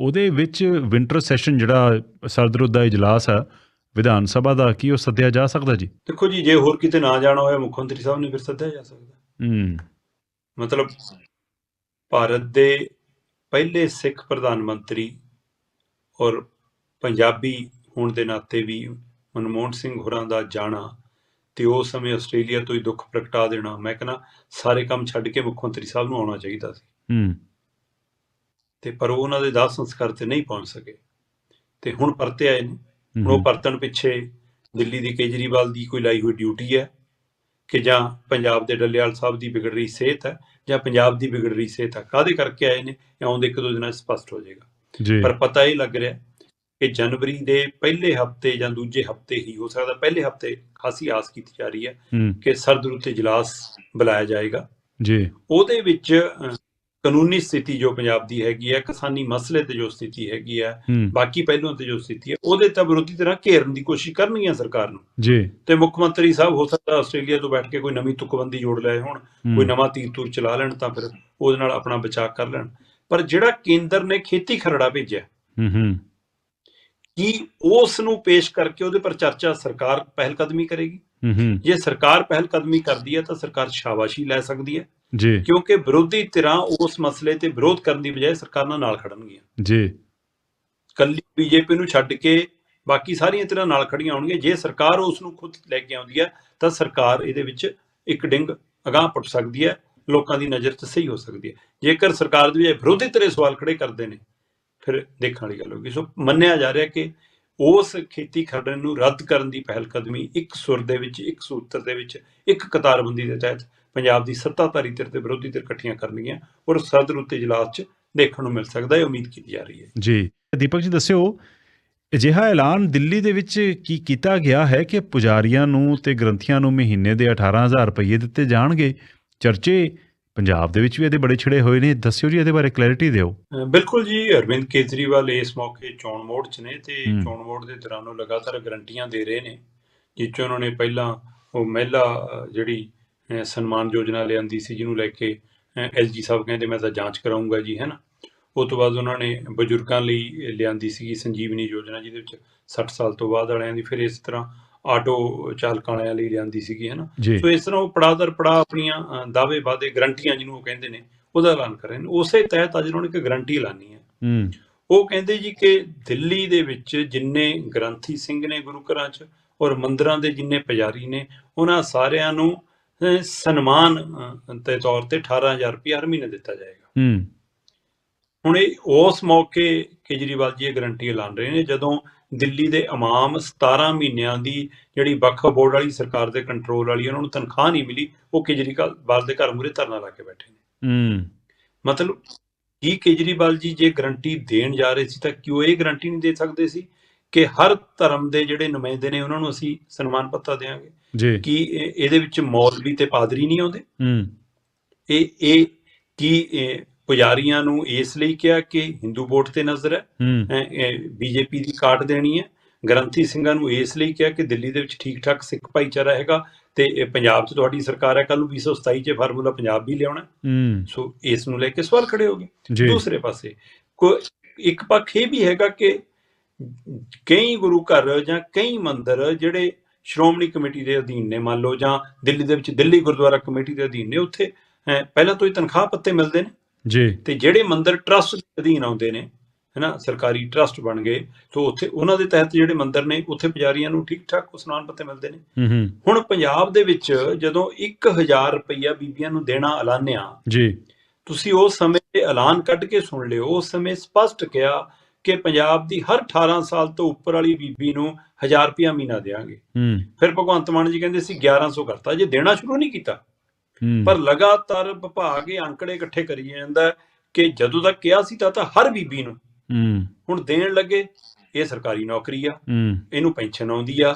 [SPEAKER 1] ਉਹਦੇ ਵਿੱਚ ਵਿੰਟਰ ਸੈਸ਼ਨ ਜਿਹੜਾ ਸਰਦ ਰੁੱਤ ਦਾ ਇਜਲਾਸ ਹੈ ਵਿਧਾਨ ਸਭਾ ਦਾ ਕੀ ਉਹ ਸੱਦਿਆ ਜਾ ਸਕਦਾ ਜੀ?
[SPEAKER 2] ਦੇਖੋ ਜੀ ਜੇ ਹੋਰ ਕਿਤੇ ਨਾ ਜਾਣਾ ਹੋਇਆ ਮੁੱਖ ਮੰਤਰੀ ਸਾਹਿਬ ਨੇ ਫਿਰ ਸੱਦਿਆ ਜਾ ਸਕਦਾ।
[SPEAKER 1] ਹੂੰ।
[SPEAKER 2] ਮਤਲਬ ਭਾਰਤ ਦੇ ਪਹਿਲੇ ਸਿੱਖ ਪ੍ਰਧਾਨ ਮੰਤਰੀ ਔਰ ਪੰਜਾਬੀ ਹੋਣ ਦੇ ਨਾਤੇ ਵੀ ਮਨਮੋਹਨ ਸਿੰਘ ਹੋਰਾਂ ਦਾ ਜਾਣਾ ਤੇ ਉਸ ਸਮੇਂ ਆਸਟ੍ਰੇਲੀਆ ਤੋਂ ਹੀ ਦੁੱਖ ਪ੍ਰਗਟਾ ਦੇਣਾ ਮੈਂ ਕਹਿੰਦਾ ਸਾਰੇ ਕੰਮ ਛੱਡ ਕੇ ਮੁੱਖ ਮੰਤਰੀ ਸਾਹਿਬ ਨੂੰ ਆਉਣਾ ਚਾਹੀਦਾ ਸੀ।
[SPEAKER 1] ਹੂੰ।
[SPEAKER 2] ਤੇ ਪਰ ਉਹ ਉਹਨਾਂ ਦੇ ਦਾਹ ਸੰਸਕਾਰ ਤੇ ਨਹੀਂ ਪਹੁੰਚ ਸਕੇ। ਤੇ ਹੁਣ ਪਰਤੇ ਆਏ ਨੇ। ਉਹ ਪਰਤਣ ਪਿੱਛੇ ਦਿੱਲੀ ਦੀ ਕੇਜਰੀਵਾਲ ਦੀ ਕੋਈ ਲਾਈ ਹੋਈ ਡਿਊਟੀ ਹੈ। ਕਿ ਜਾਂ ਪੰਜਾਬ ਦੇ ਡੱਲੇਵਾਲ ਸਾਹਿਬ ਦੀ ਵਿਗੜ ਰਹੀ ਸਿਹਤ ਹੈ ਜਾਂ ਪੰਜਾਬ ਦੀ ਵਿਗੜ ਰਹੀ ਸਿਹਤ ਹੈ ਕਾਦੇ ਕਰਕੇ ਆਏ ਨੇ ਇਹ ਆਉਂਦੇ ਇੱਕ ਦੋ ਦਿਨਾਂ 'ਚ ਸਪਸ਼ਟ ਹੋ ਜਾਏਗਾ। ਪਰ ਪਤਾ ਇਹ ਲੱਗ ਰਿਹਾ ਕਿ ਜਨਵਰੀ ਦੇ ਪਹਿਲੇ ਹਫ਼ਤੇ ਜਾਂ ਦੂਜੇ ਹਫ਼ਤੇ ਹੀ ਹੋ ਸਕਦਾ ਪਹਿਲੇ ਹਫ਼ਤੇ ਖਾਸੀ ਆਸ ਕੀਤੀ ਜਾ ਰਹੀ ਹੈ ਕਿ ਸਰਦ ਰੁੱਤ ਇਜਲਾਸ ਬੁਲਾਇਆ ਜਾਏਗਾ।
[SPEAKER 1] ਜੀ।
[SPEAKER 2] ਉਹਦੇ ਵਿੱਚ ਕਾਨੂੰਨੀ ਸਥਿਤੀ ਜੋ ਪੰਜਾਬ ਦੀ ਹੈਗੀ ਹੈ ਕਿਸਾਨੀ ਮਸਲੇ ਤੇ ਜੋ ਸਥਿਤੀ ਹੈਗੀ ਹੈ ਬਾਕੀ ਪਹਿਲੂਆਂ ਤੇ ਜੋ ਸਥਿਤੀ ਹੈ ਉਹਦੇ ਤਾਂ ਵਿਰੋਧੀ ਤਰ੍ਹਾਂ ਘੇਰਨ ਦੀ ਕੋਸ਼ਿਸ਼ ਕਰਨਗੀਆਂ ਸਰਕਾਰ ਨੂੰ।
[SPEAKER 1] ਜੀ।
[SPEAKER 2] ਤੇ ਮੁੱਖ ਮੰਤਰੀ ਸਾਹਿਬ ਹੋ ਸਕਦਾ ਆਸਟ੍ਰੇਲੀਆ ਤੋਂ ਬੈਠ ਕੇ ਕੋਈ ਨਵੀਂ ਤੁਕਬੰਦੀ ਜੋੜ ਲਿਆਏ ਹੋਣ ਕੋਈ ਨਵਾਂ ਤੀਰ ਤੂਰ ਚਲਾ ਲੈਣ ਤਾਂ ਫਿਰ ਉਹਦੇ ਨਾਲ ਆਪਣਾ ਬਚਾਅ ਕਰ ਲੈਣ। ਪਰ ਜਿਹੜਾ ਕੇਂਦਰ ਨੇ ਖੇਤੀ ਖਰੜਾ ਭੇਜਿਆ
[SPEAKER 1] ਹੂੰ ਹੂੰ
[SPEAKER 2] ਕੀ ਉਸ ਨੂੰ ਪੇਸ਼ ਕਰਕੇ ਉਹਦੇ ਪਰ ਚਰਚਾ ਸਰਕਾਰ ਪਹਿਲ ਕਦਮੀ ਕਰੇਗੀ?
[SPEAKER 1] ਹੂੰ ਹੂੰ।
[SPEAKER 2] ਜੇ ਸਰਕਾਰ ਪਹਿਲ ਕਦਮੀ ਕਰਦੀ ਹੈ ਤਾਂ ਸਰਕਾਰ ਸ਼ਾਬਾਸ਼ੀ ਲੈ ਸਕਦੀ ਹੈ।
[SPEAKER 1] ਜੀ।
[SPEAKER 2] ਕਿਉਂਕਿ ਵਿਰੋਧੀ ਧਿਰਾਂ ਉਸ ਮਸਲੇ ਤੇ ਵਿਰੋਧ ਕਰਨ ਦੀ ਬਜਾਏ ਸਰਕਾਰ ਨਾਲ ਖੜਨਗੀਆਂ।
[SPEAKER 1] ਜੀ।
[SPEAKER 2] ਕੱਲੀ ਬੀਜੇਪੀ ਨੂੰ ਛੱਡ ਕੇ ਬਾਕੀ ਸਾਰੀਆਂ ਧਿਰਾਂ ਨਾਲ ਖੜੀਆਂ ਹੋਣਗੀਆਂ। ਜੇ ਸਰਕਾਰ ਉਸ ਨੂੰ ਖੁਦ ਲੈ ਕੇ ਆਉਂਦੀ ਹੈ ਤਾਂ ਸਰਕਾਰ ਇਹਦੇ ਵਿੱਚ ਇੱਕ ਡਿੰਗ ਅਗਾਹ ਪੁੱਟ ਸਕਦੀ ਹੈ ਲੋਕਾਂ ਦੀ ਨਜ਼ਰ 'ਚ ਸਹੀ ਹੋ ਸਕਦੀ ਹੈ। ਜੇਕਰ ਸਰਕਾਰ ਦੇ ਬਜਾਏ ਵਿਰੋਧੀ ਧਿਰੇ ਸਵਾਲ ਖੜੇ ਕਰਦੇ ਨੇ ਫਿਰ ਦੇਖਣ ਵਾਲੀ ਗੱਲ ਹੋਗੀ ਸੋ ਮੰਨਿਆ ਜਾ ਰਿਹਾ ਕਿ ਉਸ ਖੇਤੀ ਖਰੜੇ ਨੂੰ ਰੱਦ ਕਰਨ ਦੀ ਪਹਿਲ ਕਦਮੀ ਇੱਕ ਸੁਰ ਦੇ ਵਿੱਚ ਇੱਕ ਸੂਤਰ ਦੇ ਵਿੱਚ ਇੱਕ ਕਤਾਰਬੰਦੀ ਦੇ ਤਹਿਤ ਪੰਜਾਬ ਦੀ ਸੱਤਾਧਾਰੀ ਧਿਰ ਤੇ ਵਿਰੋਧੀ ਧਿਰ ਇਕੱਠੀਆਂ ਕਰਨਗੀਆਂ ਔਰ ਸਦਰ ਉੱਤੇ ਇਜਲਾਸ 'ਚ ਦੇਖਣ ਨੂੰ ਮਿਲ ਸਕਦਾ ਹੈ ਉਮੀਦ ਕੀਤੀ ਜਾ ਰਹੀ ਹੈ।
[SPEAKER 1] ਜੀ। ਦੀਪਕ ਜੀ ਦੱਸਿਓ ਅਜਿਹਾ ਐਲਾਨ ਦਿੱਲੀ ਦੇ ਵਿੱਚ ਕੀ ਕੀਤਾ ਗਿਆ ਹੈ ਕਿ ਪੁਜਾਰੀਆਂ ਨੂੰ ਤੇ ਗ੍ਰੰਥੀਆਂ ਨੂੰ ਮਹੀਨੇ ਦੇ 18000 ਰੁਪਏ ਦਿੱਤੇ ਜਾਣਗੇ? ਚਰਚੇ ਪੰਜਾਬ ਦੇ ਵਿੱਚ ਵੀ ਇਹਦੇ ਬੜੇ ਛਿੜੇ ਹੋਏ ਨੇ। ਦੱਸਿਓ ਜੀ ਇਹਦੇ ਬਾਰੇ ਕਲੈਰਿਟੀ ਦਿਓ।
[SPEAKER 2] ਬਿਲਕੁਲ ਜੀ ਅਰਵਿੰਦ ਕੇਜਰੀਵਾਲ ਇਸ ਮੌਕੇ ਚੋਣ ਮੋੜ 'ਚ ਨੇ ਤੇ। ਚੋਣ ਮੋੜ ਦੇ ਦੌਰਾਨ ਉਹ ਲਗਾਤਾਰ ਗਰੰਟੀਆਂ ਦੇ ਰਹੇ ਨੇ ਜਿਸ 'ਚ ਉਹਨਾਂ ਨੇ ਪਹਿਲਾਂ ਉਹ ਮਹਿਲਾ ਜਿਹੜੀ ਸਨਮਾਨ ਯੋਜਨਾ ਲਿਆਂਦੀ ਸੀ ਜਿਹਨੂੰ ਲੈ ਕੇ ਐਲਜੀ ਸਾਹਿਬ ਕਹਿੰਦੇ ਮੈਂ ਤਾਂ ਜਾਂਚ ਕਰਾਉਂਗਾ ਜੀ ਹੈ ਨਾ ਉਹ ਤੋਂ ਬਾਅਦ ਉਹਨਾਂ ਨੇ ਬਜ਼ੁਰਗਾਂ ਲਈ ਲਿਆਂਦੀ ਸੀਗੀ ਸੰਜੀਵਨੀ ਯੋਜਨਾ ਜਿਹਦੇ ਵਿੱਚ 60 ਸਾਲ ਤੋਂ ਬਾਅਦ ਵਾਲਿਆਂ ਦੀ ਫਿਰ ਇਸ ਤਰ੍ਹਾਂ ਆਟੋ ਚਾਲਕਾਂ ਵਾਲਿਆਂ ਲਈ ਲਿਆਂਦੀ ਸੀਗੀ ਹੈ ਨਾ
[SPEAKER 1] ਜੀ।
[SPEAKER 2] ਸੋ ਇਸ ਤਰ੍ਹਾਂ ਉਹ ਪੜਾਅ ਦਰ ਪੜਾਅ ਆਪਣੀਆਂ ਦਾਅਵੇ ਵਾਅਦੇ ਗਰੰਟੀਆਂ ਜਿਹਨੂੰ ਉਹ ਕਹਿੰਦੇ ਨੇ ਉਹਦਾ ਐਲਾਨ ਕਰ ਰਹੇ ਨੇ। ਉਸੇ ਤਹਿਤ ਅੱਜ ਉਹਨਾਂ ਨੇ ਇੱਕ ਗਰੰਟੀ ਐਲਾਨੀ ਹੈ। ਉਹ ਕਹਿੰਦੇ ਜੀ ਕਿ ਦਿੱਲੀ ਦੇ ਵਿੱਚ ਜਿੰਨੇ ਗ੍ਰੰਥੀ ਸਿੰਘ ਨੇ ਗੁਰੂ ਘਰਾਂ 'ਚ ਔਰ ਮੰਦਿਰਾਂ ਦੇ ਜਿੰਨੇ ਪੁਜਾਰੀ ਨੇ ਉਹਨਾਂ ਸਾਰਿਆਂ ਨੂੰ ਸਨਮਾਨ ਦੇ ਤੌਰ ਤੇ 18000 ਰੁਪਏ ਹਰ ਮਹੀਨੇ ਦਿੱਤਾ ਜਾਏਗਾ।
[SPEAKER 1] ਹੂੰ।
[SPEAKER 2] ਹੁਣ ਇਹ ਉਸ ਮੌਕੇ ਕੇਜਰੀਵਾਲ ਜੀ ਇਹ ਗਰੰਟੀ ਐਲਾਨ ਰਹੇ ਨੇ ਜਦੋਂ ਦਿੱਲੀ ਦੇ ਇਮਾਮ 17 ਮਹੀਨਿਆਂ ਦੀ ਜਿਹੜੀ ਵਕਫ ਬੋਰਡ ਵਾਲੀ ਸਰਕਾਰ ਦੇ ਕੰਟਰੋਲ ਵਾਲੀ ਉਹਨਾਂ ਨੂੰ ਤਨਖਾਹ ਨਹੀਂ ਮਿਲੀ ਉਹ ਕੇਜਰੀਵਾਲ ਦੇ ਘਰ ਮੂਹਰੇ ਧਰਨਾ ਲਾ ਕੇ ਬੈਠੇ ਨੇ।
[SPEAKER 1] ਹੂੰ।
[SPEAKER 2] ਮਤਲਬ ਕੀ ਕੇਜਰੀਵਾਲ ਜੀ ਜੇ ਗਰੰਟੀ ਦੇਣ ਜਾ ਰਹੇ ਸੀ ਤਾਂ ਕਿਉਂ ਇਹ ਗਰੰਟੀ ਨਹੀਂ ਦੇ ਸਕਦੇ ਸੀ? ਕਿ ਹਰ ਧਰਮ ਦੇ ਜਿਹੜੇ ਨੁਮਾਇੰਦੇ ਨੇ ਉਹਨਾਂ ਨੂੰ ਅਸੀਂ ਸਨਮਾਨ ਪੱਤਾ ਦੇਵਾਂਗੇ
[SPEAKER 1] ਜੀ।
[SPEAKER 2] ਕੀ ਇਹ- ਇਹਦੇ ਵਿੱਚ ਮੌਲਵੀ ਤੇ ਪਾਦਰੀ ਨਹੀਂ ਆਉਂਦੇ?
[SPEAKER 1] ਹੂੰ।
[SPEAKER 2] ਇਹ ਇਹ ਕੀ ਪੁਜਾਰੀਆਂ ਨੂੰ ਇਸ ਲਈ ਕਿਹਾ ਕਿ ਹਿੰਦੂ ਵੋਟ ਤੇ ਨਜ਼ਰ ਹੈ? ਬੀਜੇਪੀ ਦੀ ਕਾਟ ਦੇਣੀ ਹੈ। ਗ੍ਰੰਥੀ ਸਿੰਘਾਂ ਨੂੰ ਇਸ ਲਈ ਕਿਹਾ ਕਿ ਦਿੱਲੀ ਦੇ ਵਿੱਚ ਠੀਕ ਠਾਕ ਸਿੱਖ ਭਾਈਚਾਰਾ ਹੈਗਾ ਤੇ ਪੰਜਾਬ 'ਚ ਤੁਹਾਡੀ ਸਰਕਾਰ ਹੈ। ਕੱਲ ਨੂੰ 227 'ਚ ਫਾਰਮੂਲਾ ਪੰਜਾਬ ਵੀ ਲਿਆਉਣਾ
[SPEAKER 1] ਹੂੰ।
[SPEAKER 2] ਸੋ ਇਸ ਨੂੰ ਲੈ ਕੇ ਸਵਾਲ ਖੜੇ ਹੋ ਗਏ। ਦੂਸਰੇ ਪਾਸੇ ਕੋ ਇੱਕ ਪੱਖ ਇਹ ਵੀ ਹੈਗਾ ਕਿ ਕਈ ਗੁਰੂ ਘਰ ਜਾਂ ਕਈ ਮੰਦਿਰ ਜਿਹੜੇ ਸ਼੍ਰੋਮਣੀ ਕਮੇਟੀ ਦੇ ਅਧੀਨ ਨੇ ਮੰਨ ਲਓ ਜਾਂ ਦਿੱਲੀ ਦੇ ਵਿੱਚ ਦਿੱਲੀ ਗੁਰਦੁਆਰਾ ਕਮੇਟੀ ਦੇ ਅਧੀਨ ਨੇ ਉੱਥੇ ਪਹਿਲਾਂ ਤੋਂ ਹੀ ਤਨਖਾਹ ਪੱਤੇ ਮਿਲਦੇ ਨੇ।
[SPEAKER 1] ਜੀ।
[SPEAKER 2] ਤੇ ਜਿਹੜੇ ਮੰਦਿਰ ਟਰਸਟ ਦੇ ਅਧੀਨ ਆਉਂਦੇ ਨੇ ਹੈਨਾ ਸਰਕਾਰੀ ਟਰਸਟ ਬਣ ਗਏ ਤੋਂ ਉੱਥੇ ਉਹਨਾਂ ਦੇ ਤਹਿਤ ਜਿਹੜੇ ਮੰਦਿਰ ਨੇ ਉੱਥੇ ਪੁਜਾਰੀਆਂ ਨੂੰ ਠੀਕ ਠਾਕ ਸਨਾਨ ਪੱਤੇ ਮਿਲਦੇ ਨੇ। ਹੁਣ ਪੰਜਾਬ ਦੇ ਵਿੱਚ ਜਦੋਂ 1000 ਰੁਪਈਆ ਬੀਬੀਆਂ ਨੂੰ ਦੇਣਾ ਐਲਾਨਿਆ
[SPEAKER 1] ਜੀ।
[SPEAKER 2] ਤੁਸੀਂ ਉਸ ਸਮੇਂ ਐਲਾਨ ਕੱਢ ਕੇ ਸੁਣ ਲਿਓ ਉਸ ਸਮੇਂ ਸਪਸ਼ਟ ਕਿਹਾ ਕਿ ਪੰਜਾਬ ਦੀ ਹਰ 18 ਸਾਲ ਤੋਂ ਉੱਪਰ ਵਾਲੀ ਬੀਬੀ ਨੂੰ 1000 ਰੁਪਇਆ ਮਹੀਨਾ ਦੇਵਾਂਗੇ
[SPEAKER 1] ਹੂੰ।
[SPEAKER 2] ਫਿਰ ਭਗਵੰਤ ਮਾਨ ਜੀ ਕਹਿੰਦੇ ਸੀ 1100 ਕਰਤਾ। ਜੇ ਦੇਣਾ ਸ਼ੁਰੂ ਨਹੀਂ ਕੀਤਾ
[SPEAKER 1] ਹੂੰ।
[SPEAKER 2] ਪਰ ਲਗਾਤਾਰ ਵਿਭਾਗ ਇਹ ਅੰਕੜੇ ਇਕੱਠੇ ਕਰੀ ਜਾਂਦਾ ਕਿ ਜਦੋਂ ਤੱਕ ਕਿਹਾ ਸੀ ਤਾਂ ਤਾਂ ਹਰ ਬੀਬੀ ਨੂੰ।
[SPEAKER 1] ਹੂੰ।
[SPEAKER 2] ਹੁਣ ਦੇਣ ਲੱਗੇ ਇਹ ਸਰਕਾਰੀ ਨੌਕਰੀ ਆ। ਇਹਨੂੰ ਪੈਨਸ਼ਨ ਆਉਂਦੀ ਆ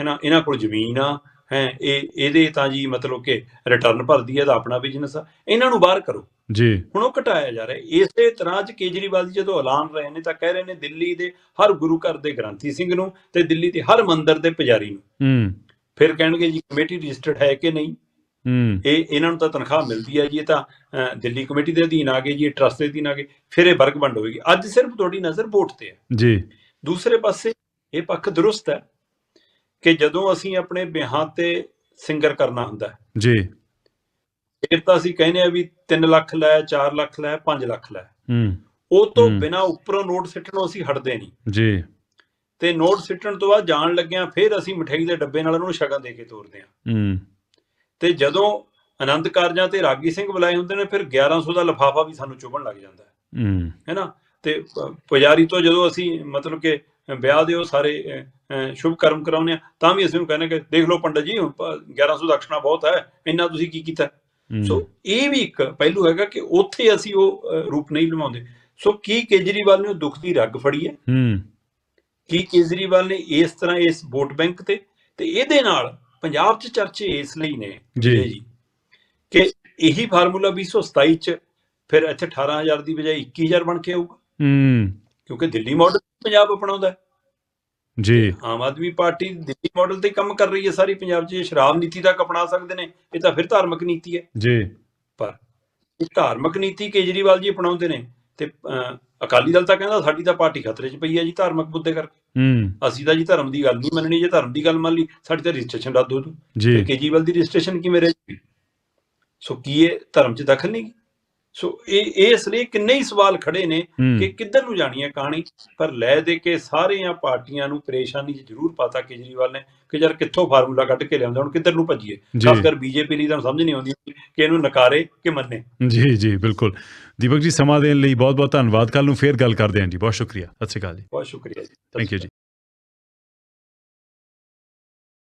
[SPEAKER 2] ਹੈਨਾ ਇਹਨਾਂ ਕੋਲ ਜ਼ਮੀਨ ਆ ਹੈ ਇਹ ਇਹਦੇ ਤਾਂ ਜੀ ਮਤਲਬ ਕਿ ਰਿਟਰਨ ਭਰਦੀ ਹੈ ਦਾ ਆਪਣਾ ਬਿਜ਼ਨਸ ਆ। ਇਹਨਾਂ ਨੂੰ ਬਾਹਰ ਕਰੋ।
[SPEAKER 1] ਜੀ।
[SPEAKER 2] ਹੁਣ ਉਹ ਘਟਾਇਆ ਜਾ ਰਿਹਾ। ਇਸੇ ਤਰ੍ਹਾਂ ਚ ਕੇਜਰੀਵਾਲ ਜੀ ਜਦੋਂ ਐਲਾਨ ਰਹੇ ਨੇ ਤਾਂ ਕਹਿ ਰਹੇ ਨੇ ਦਿੱਲੀ ਦੇ ਹਰ ਗੁਰੂ ਘਰ ਦੇ ਗ੍ਰੰਥੀ ਸਿੰਘ ਨੂੰ ਤੇ ਦਿੱਲੀ ਦੇ ਹਰ ਮੰਦਿਰ ਦੇ ਪੁਜਾਰੀ ਨੂੰ।
[SPEAKER 1] ਹੂੰ।
[SPEAKER 2] ਫਿਰ ਕਹਿਣਗੇ ਜੀ ਕਮੇਟੀ ਰਜਿਸਟਰਡ ਹੈ ਕਿ ਨਹੀਂ?
[SPEAKER 1] ਹੂੰ।
[SPEAKER 2] ਇਹ ਇਹਨਾਂ ਨੂੰ ਤਾਂ ਤਨਖਾਹ ਮਿਲਦੀ ਹੈ ਜੀ ਇਹ ਤਾਂ ਦਿੱਲੀ ਕਮੇਟੀ ਦੇ ਅਧੀਨ ਆ ਗਏ ਜੀ ਟਰਸਟ ਦੇ ਅਧੀਨ ਆ ਗਏ। ਫਿਰ ਇਹ ਵਰਗ ਵੰਡ ਹੋਵੇਗੀ ਅੱਜ ਸਿਰਫ ਤੁਹਾਡੀ ਨਜ਼ਰ ਵੋਟ ਤੇ ਹੈ।
[SPEAKER 1] ਜੀ।
[SPEAKER 2] ਦੂਸਰੇ ਪਾਸੇ ਇਹ ਪੱਖ ਦਰੁਸਤ ਹੈ। ਕਿ ਜਦੋਂ ਅਸੀਂ ਆਪਣੇ ਵਿਆਹਾਂ ਤੇ ਸਿੰਗਰ ਕਰਨਾ ਹੁੰਦਾ ਹੈ
[SPEAKER 1] ਜੀ।
[SPEAKER 2] ਫਿਰ ਤਾਂ ਅਸੀਂ ਕਹਿੰਦੇ ਆ ਵੀ 3 ਲੱਖ ਲੈ 4 ਲੱਖ ਲੈ 5 ਲੱਖ ਲੈ।
[SPEAKER 1] ਹੂੰ।
[SPEAKER 2] ਉਹ ਤੋਂ। ਬਿਨਾ ਉੱਪਰੋਂ ਨੋਟ ਸਿੱਟਣੋਂ ਅਸੀਂ ਹਟਦੇ ਨਹੀਂ।
[SPEAKER 1] ਜੀ।
[SPEAKER 2] ਤੇ ਨੋਟ ਸਿੱਟਣ ਤੋਂ ਬਾਅਦ ਜਾਣ ਲੱਗਿਆਂ ਫਿਰ ਅਸੀਂ ਮਠਿਆਈ ਦੇ ਡੱਬੇ ਨਾਲ ਉਹਨੂੰ ਸ਼ਗਨ ਦੇ ਕੇ ਤੋਰਦੇ ਹਾਂ।
[SPEAKER 1] ਹੂੰ।
[SPEAKER 2] ਤੇ ਜਦੋਂ ਆਨੰਦ ਕਾਰਜਾਂ ਤੇ ਰਾਗੀ ਸਿੰਘ ਬੁਲਾਏ ਹੁੰਦੇ ਨੇ ਫਿਰ 1100 ਦਾ ਲਫਾਫਾ ਵੀ ਸਾਨੂੰ ਚੁਭਣ ਲੱਗ ਜਾਂਦਾ ਹੈ।
[SPEAKER 1] ਹੂੰ।
[SPEAKER 2] ਹੈਨਾ ਤੇ ਪੁਜਾਰੀ ਤੋਂ ਜਦੋਂ ਅਸੀਂ ਮਤਲਬ ਕਿ ਵਿਆਹ ਦੇ ਉਹ ਸਾਰੇ ਸ਼ੁਭ ਕਰਮ ਕਰਾਉਂਦੇ ਆ। ਤਾਂ ਵੀ ਅਸੀਂ ਨੂੰ ਕਹਿੰਦੇ ਕਿ ਦੇਖ ਲਓ ਪੰਡਤ ਜੀ ਪ- 1100 ਦਾ ਅਕਸ਼ਣਾ ਬਹੁਤ ਹੈ ਇੰਨਾ ਤੁਸੀਂ ਕੀ ਕੀਤਾ। ਸੋ ਇਹ ਵੀ ਇੱਕ ਪਹਿਲੂ ਹੈਗਾ ਕਿ ਉੱਥੇ ਅਸੀਂ ਉਹ ਰੂਪ ਨਹੀਂ ਨਿਭਾਉਂਦੇ। ਸੋ ਕੀ ਕੇਜਰੀਵਾਲ ਨੇ ਉਹ ਦੁੱਖ ਦੀ ਰੱਗ ਫੜੀ ਹੈ? ਕੀ ਕੇਜਰੀਵਾਲ ਨੇ ਇਸ ਤਰ੍ਹਾਂ ਇਸ ਵੋਟ ਬੈਂਕ ਤੇ? ਤੇ ਇਹਦੇ ਨਾਲ ਪੰਜਾਬ 'ਚ ਚਰਚੇ ਇਸ ਲਈ ਨੇ
[SPEAKER 1] ਜੀ।
[SPEAKER 2] ਕਿ ਇਹੀ ਫਾਰਮੂਲਾ 227 'ਚ ਫਿਰ ਇੱਥੇ 18000 ਦੀ ਬਜਾਏ 21000 ਬਣ ਕੇ ਆਊਗਾ।
[SPEAKER 1] ਹੂੰ।
[SPEAKER 2] ਕਿਉਂਕਿ ਦਿੱਲੀ ਮਾਡਲ ਪੰਜਾਬ ਅਪਣਾਉਂਦਾ
[SPEAKER 1] ਜੀ।
[SPEAKER 2] ਆਮ ਆਦਮੀ ਪਾਰਟੀ ਦਿੱਲੀ ਮਾਡਲ ਤੇ ਕੰਮ ਕਰ ਰਹੀ ਹੈ ਸਾਰੀ ਪੰਜਾਬ 'ਚ। ਇਹ ਸ਼ਰਾਬ ਨੀਤੀ ਤੱਕ ਅਪਣਾ ਸਕਦੇ ਨੇ ਇਹ ਤਾਂ ਫਿਰ ਧਾਰਮਿਕ ਨੀਤੀ ਹੈ।
[SPEAKER 1] ਜੀ।
[SPEAKER 2] ਪਰ ਇਹ ਧਾਰਮਿਕ ਨੀਤੀ ਕੇਜਰੀਵਾਲ ਜੀ ਅਪਣਾਉਂਦੇ ਨੇ ਤੇ ਅਕਾਲੀ ਦਲ ਤਾਂ ਕਹਿੰਦਾ ਸਾਡੀ ਤਾਂ ਪਾਰਟੀ ਖਤਰੇ 'ਚ ਪਈ ਹੈ ਜੀ ਧਾਰਮਿਕ ਮੁੱਦੇ ਕਰਕੇ।
[SPEAKER 1] ਹੂੰ।
[SPEAKER 2] ਅਸੀਂ ਤਾਂ ਜੀ ਧਰਮ ਦੀ ਗੱਲ ਨਹੀਂ ਮੰਨਣੀ ਜੇ ਧਰਮ ਦੀ ਗੱਲ ਮੰਨ ਲਈ ਸਾਡੀ ਤਾਂ ਰਜਿਸਟ੍ਰੇਸ਼ਨ ਰੱਦ ਹੋ ਜੂ।
[SPEAKER 1] ਜੀ।
[SPEAKER 2] ਕੇਜਰੀਵਾਲ ਦੀ ਰਜਿਸਟ੍ਰੇਸ਼ਨ ਕਿਵੇਂ ਰਹੇਗੀ? ਸੋ ਕੀ ਇਹ ਧਰਮ 'ਚ ਦਖਲ ਨਹੀਂ? ਸੋ ਇਹ ਇਸ ਲਈ ਕਿੰਨੇ ਹੀ ਸਵਾਲ ਖੜੇ ਨੇ ਕਿ ਕਿੱਧਰ ਨੂੰ ਜਾਣੀ ਹੈ ਕਹਾਣੀ? ਪਰ ਲੈ ਦੇ ਕੇ ਸਾਰੀਆਂ ਪਾਰਟੀਆਂ ਨੂੰ ਪਰੇਸ਼ਾਨੀ ਜ਼ਰੂਰ ਪਾਤਾ ਕੇਜਰੀਵਾਲ ਨੇ ਕਿ ਯਾਰ ਕਿੱਥੋਂ ਫਾਰਮੂਲਾ ਕੱਢ ਕੇ ਲਿਆਉਂਦਾ ਹੁਣ ਕਿੱਧਰ ਨੂੰ ਭੱਜੀਏ। ਖਾਸ ਕਰ ਬੀਜੇਪੀ ਲਈ ਤਾਂ ਸਮਝ ਨਹੀਂ ਆਉਂਦੀ ਕਿ ਇਹਨੂੰ ਨਕਾਰੇ ਕਿ ਮੰਨੇ।
[SPEAKER 1] ਜੀ ਜੀ ਬਿਲਕੁਲ। ਦੀਪਕ ਜੀ ਸਮਾਂ ਦੇਣ ਲਈ ਬਹੁਤ ਬਹੁਤ ਧੰਨਵਾਦ। ਕੱਲ ਨੂੰ ਫੇਰ ਗੱਲ ਕਰਦੇ ਹਾਂ ਜੀ। ਬਹੁਤ ਸ਼ੁਕਰੀਆ। ਸਤਿ ਸ਼੍ਰੀ ਅਕਾਲ ਜੀ।
[SPEAKER 2] ਬਹੁਤ ਸ਼ੁਕਰੀਆ ਜੀ।
[SPEAKER 1] ਥੈਂਕ ਯੂ ਜੀ।